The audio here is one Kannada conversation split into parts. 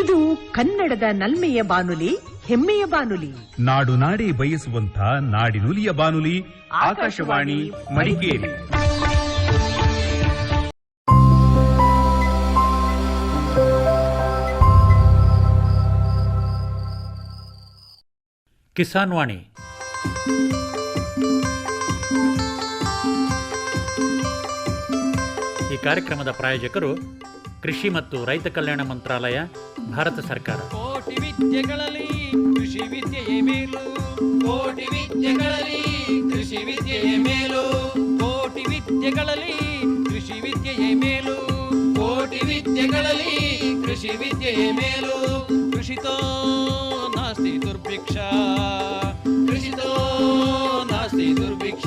ಇದು ಕನ್ನಡದ ನಲ್ಮೆಯ ಬಾನುಲಿ ಹೆಮ್ಮೆಯ ಬಾನುಲಿ. ನಾಡು ನಾಡಿ ಬಯಸುವಂತ ನಾಡಿನುಲಿಯ ಬಾನುಲಿ ಆಕಾಶವಾಣಿ ಮಡಿಕೇರಿ. ಕಿಸಾನ್ ವಾಣಿ. ಈ ಕಾರ್ಯಕ್ರಮದ ಪ್ರಾಯೋಜಕರು ಕೃಷಿ ಮತ್ತು ರೈತ ಕಲ್ಯಾಣ ಮಂತ್ರಾಲಯ ಭಾರತ ಸರ್ಕಾರ. ಕೋಟಿ ವಿದ್ಯೆಗಳಲ್ಲಿ ಕೃಷಿ ವಿದ್ಯೆಯೇ ಮೇಲು. ಕೋಟಿ ವಿದ್ಯೆಗಳಲ್ಲಿ ಕೃಷಿ ವಿದ್ಯೆಯೇ ಮೇಲು. ಕೋಟಿ ವಿದ್ಯೆಗಳಲ್ಲಿ ಕೃಷಿ ವಿದ್ಯೆಯೇ ಮೇಲು. ಕೋಟಿ ವಿದ್ಯೆಗಳಲ್ಲಿ ಕೃಷಿ ವಿದ್ಯೆಯೇ ಮೇಲು. ಕೃಷಿತೋ ನಾಸ್ತಿ ದುರ್ಭಿಕ್ಷ. ಕೃಷಿತೋ ನಾಸ್ತಿ ದುರ್ಭಿಕ್ಷ.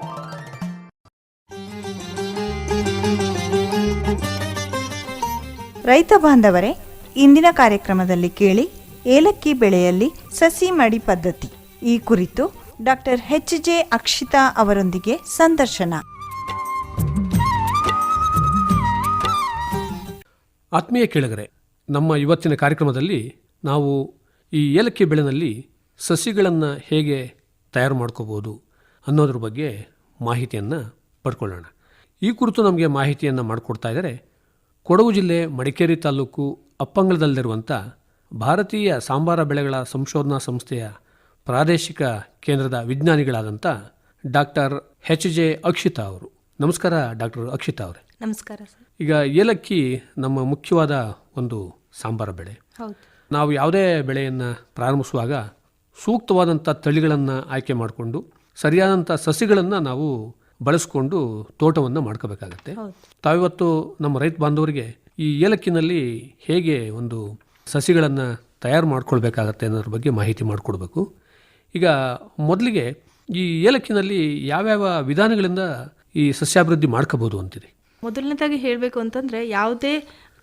ರೈತ ಬಾಂಧವರೇ, ಇಂದಿನ ಕಾರ್ಯಕ್ರಮದಲ್ಲಿ ಕೇಳಿ ಏಲಕ್ಕಿ ಬೆಳೆಯಲ್ಲಿ ಸಸಿ ಮಡಿ ಪದ್ಧತಿ. ಈ ಕುರಿತು ಡಾಕ್ಟರ್ ಎಚ್ ಜೆ ಅಕ್ಷಿತಾ ಅವರೊಂದಿಗೆ ಸಂದರ್ಶನ. ಆತ್ಮೀಯ ಕೇಳಗರೆ, ನಮ್ಮ ಇವತ್ತಿನ ಕಾರ್ಯಕ್ರಮದಲ್ಲಿ ನಾವು ಈ ಏಲಕ್ಕಿ ಬೆಳೆನಲ್ಲಿ ಸಸಿಗಳನ್ನು ಹೇಗೆ ತಯಾರು ಮಾಡ್ಕೋಬೋದು ಅನ್ನೋದ್ರ ಬಗ್ಗೆ ಮಾಹಿತಿಯನ್ನು ಪಡ್ಕೊಳ್ಳೋಣ. ಈ ಕುರಿತು ನಮಗೆ ಮಾಹಿತಿಯನ್ನು ಮಾಡಿಕೊಡ್ತಾ ಇದ್ದಾರೆ ಕೊಡಗು ಜಿಲ್ಲೆ ಮಡಿಕೇರಿ ತಾಲೂಕು ಅಪ್ಪಂಗಲದಲ್ಲಿರುವಂಥ ಭಾರತೀಯ ಸಾಂಬಾರ ಬೆಳೆಗಳ ಸಂಶೋಧನಾ ಸಂಸ್ಥೆಯ ಪ್ರಾದೇಶಿಕ ಕೇಂದ್ರದ ವಿಜ್ಞಾನಿಗಳಾದಂಥ ಡಾಕ್ಟರ್ ಎಚ್ ಜೆ ಅಕ್ಷಿತಾ ಅವರು. ನಮಸ್ಕಾರ ಡಾಕ್ಟರ್ ಅಕ್ಷಿತಾ ಅವರೇ. ನಮಸ್ಕಾರ ಸರ್. ಈಗ ಏಲಕ್ಕಿ ನಮ್ಮ ಮುಖ್ಯವಾದ ಒಂದು ಸಾಂಬಾರ ಬೆಳೆ. ನಾವು ಯಾವುದೇ ಬೆಳೆಯನ್ನು ಪ್ರಾರಂಭಿಸುವಾಗ ಸೂಕ್ತವಾದಂಥ ತಳಿಗಳನ್ನು ಆಯ್ಕೆ ಮಾಡಿಕೊಂಡು ಸರಿಯಾದಂಥ ಸಸಿಗಳನ್ನು ನಾವು ಬಳಸ್ಕೊಂಡು ತೋಟವನ್ನು ಮಾಡ್ಕೋಬೇಕಾಗತ್ತೆ. ತಾವಿವತ್ತು ನಮ್ಮ ರೈತ ಬಾಂಧವರಿಗೆ ಈ ಏಲಕ್ಕಿನಲ್ಲಿ ಹೇಗೆ ಒಂದು ಸಸಿಗಳನ್ನು ತಯಾರು ಮಾಡ್ಕೊಳ್ಬೇಕಾಗತ್ತೆ ಅನ್ನೋದ್ರ ಬಗ್ಗೆ ಮಾಹಿತಿ ಮಾಡಿಕೊಡ್ಬೇಕು. ಈಗ ಮೊದಲಿಗೆ ಈ ಏಲಕ್ಕಿನಲ್ಲಿ ಯಾವ್ಯಾವ ವಿಧಾನಗಳಿಂದ ಈ ಸಸ್ಯಾಭಿವೃದ್ಧಿ ಮಾಡ್ಕೋಬೋದು ಅಂತಿದೆ ಮೊದಲನೇದಾಗಿ ಹೇಳಬೇಕು ಅಂತಂದರೆ ಯಾವುದೇ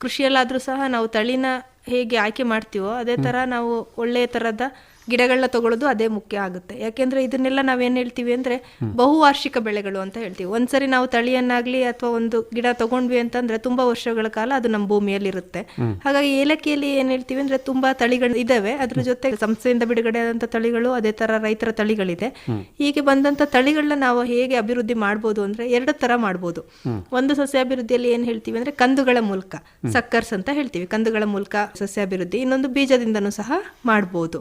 ಕೃಷಿಯಲ್ಲಾದರೂ ಸಹ ನಾವು ತಳಿನ ಹೇಗೆ ಆಯ್ಕೆ ಮಾಡ್ತೀವೋ ಅದೇ ಥರ ನಾವು ಒಳ್ಳೆಯ ಥರದ ಗಿಡಗಳನ್ನ ತಗೊಳ್ಳೋದು ಅದೇ ಮುಖ್ಯ ಆಗುತ್ತೆ. ಯಾಕೆಂದ್ರೆ ಇದನ್ನೆಲ್ಲ ನಾವೇನು ಹೇಳ್ತೀವಿ ಅಂದ್ರೆ ಬಹುವಾರ್ಷಿಕ ಬೆಳೆಗಳು ಅಂತ ಹೇಳ್ತೀವಿ. ಒಂದ್ಸರಿ ನಾವು ತಳಿಯನ್ನಾಗ್ಲಿ ಅಥವಾ ಒಂದು ಗಿಡ ತಗೊಂಡ್ವಿ ಅಂತಂದ್ರೆ ತುಂಬಾ ವರ್ಷಗಳ ಕಾಲ ಅದು ನಮ್ಮ ಭೂಮಿಯಲ್ಲಿ ಇರುತ್ತೆ ಹಾಗಾಗಿ ಏಲಕ್ಕಿಯಲ್ಲಿ ಏನ್ ಹೇಳ್ತೀವಿ ಅಂದ್ರೆ ತುಂಬಾ ತಳಿಗಳು ಇದಾವೆ. ಅದ್ರ ಜೊತೆ ಸಂಸ್ಥೆಯಿಂದ ಬಿಡುಗಡೆ ಆದಂತ ತಳಿಗಳು ಅದೇ ತರ ರೈತರ ತಳಿಗಳಿದೆ. ಹೀಗೆ ಬಂದಂತ ತಳಿಗಳನ್ನ ನಾವು ಹೇಗೆ ಅಭಿವೃದ್ಧಿ ಮಾಡಬಹುದು ಅಂದ್ರೆ ಎರಡು ತರ ಮಾಡಬಹುದು ಒಂದು ಸಸ್ಯ ಅಭಿವೃದ್ಧಿಯಲ್ಲಿ ಏನ್ ಹೇಳ್ತೀವಿ ಅಂದ್ರೆ ಕಂದುಗಳ ಮೂಲಕ ಸಕ್ಕರ್ಸ್ ಅಂತ ಹೇಳ್ತೀವಿ. ಕಂದುಗಳ ಮೂಲಕ ಸಸ್ಯಾಭಿವೃದ್ಧಿ. ಇನ್ನೊಂದು ಬೀಜದಿಂದನೂ ಸಹ ಮಾಡ್ಬೋದು.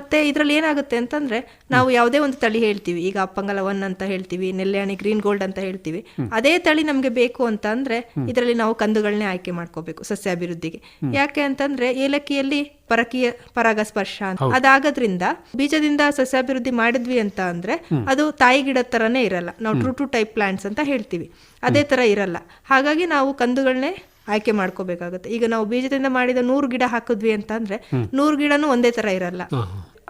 ಮತ್ತೆ ಇದರಲ್ಲಿ ಏನಾಗುತ್ತೆ ಅಂತಂದ್ರೆ ನಾವು ಯಾವುದೇ ಒಂದು ತಳಿ ಹೇಳ್ತೀವಿ ಈಗ ಅಪ್ಪಂಗಲ ಒನ್ ಅಂತ ಹೇಳ್ತೀವಿ ನೆಲ್ಯಾಣಿ ಗ್ರೀನ್ ಗೋಲ್ಡ್ ಅಂತ ಹೇಳ್ತೀವಿ ಅದೇ ತಳಿ ನಮಗೆ ಬೇಕು ಅಂತ ಅಂದ್ರೆ ಇದರಲ್ಲಿ ನಾವು ಕಂದುಗಳನ್ನೇ ಆಯ್ಕೆ ಮಾಡ್ಕೋಬೇಕು ಸಸ್ಯಾಭಿವೃದ್ಧಿಗೆ. ಯಾಕೆ ಅಂತಂದ್ರೆ ಏಲಕ್ಕಿಯಲ್ಲಿ ಪರಕೀಯ ಪರಾಗಸ್ಪರ್ಶ ಅಂತ. ಅದಾಗೋದ್ರಿಂದ ಬೀಜದಿಂದ ಸಸ್ಯಾಭಿವೃದ್ಧಿ ಮಾಡಿದ್ವಿ ಅಂತ ಅಂದ್ರೆ ಅದು ತಾಯಿ ಗಿಡದ ತರನೇ ಇರಲ್ಲ. ನಾವು ಟ್ರೂ ಟು ಟೈಪ್ ಪ್ಲಾಂಟ್ಸ್ ಅಂತ ಹೇಳ್ತೀವಿ. ಅದೇ ತರ ಇರಲ್ಲ. ಹಾಗಾಗಿ ನಾವು ಕಂದುಗಳನ್ನೇ ಆಯ್ಕೆ ಮಾಡ್ಕೋಬೇಕಾಗುತ್ತೆ. ಈಗ ನಾವು ಬೀಜದಿಂದ ಮಾಡಿದ ನೂರು ಗಿಡ ಹಾಕಿದ್ವಿ ಅಂತ ಅಂದ್ರೆ ನೂರು ಗಿಡನೂ ಒಂದೇ ತರ ಇರಲ್ಲ.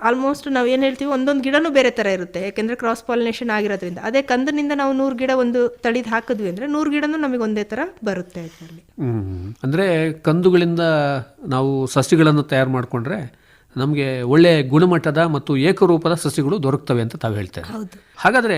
ಆಲ್ಮೋಸ್ಟ್ ನಾವು ಏನ್ ಹೇಳ್ತೀವಿ ಒಂದೊಂದು ಗಿಡನೂ ಬೇರೆ ತರ ಇರುತ್ತೆ. ಯಾಕೆಂದರೆ ಕ್ರಾಸ್ ಪಾಲಿನೇಷನ್ ಆಗಿರೋದ್ರಿಂದ. ಅದೇ ಕಂದನಿಂದ ನಾವು ನೂರು ಗಿಡ ಒಂದು ತಳಿದ್ ಹಾಕಿದ್ವಿ ಅಂದ್ರೆ ನೂರು ಗಿಡನೂ ನಮಗೆ ಒಂದೇ ತರ ಬರುತ್ತೆ ಅದರಲ್ಲಿ. ಅಂದರೆ ಕಂದುಗಳಿಂದ ನಾವು ಸಸಿಗಳನ್ನು ತಯಾರು ಮಾಡಿಕೊಂಡ್ರೆ ನಮಗೆ ಒಳ್ಳೆಯ ಗುಣಮಟ್ಟದ ಮತ್ತು ಏಕರೂಪದ ಸಸಿಗಳು ದೊರಕ್ತವೆ ಅಂತ ತಾವು ಹೇಳ್ತೇವೆ ಹಾಗಾದರೆ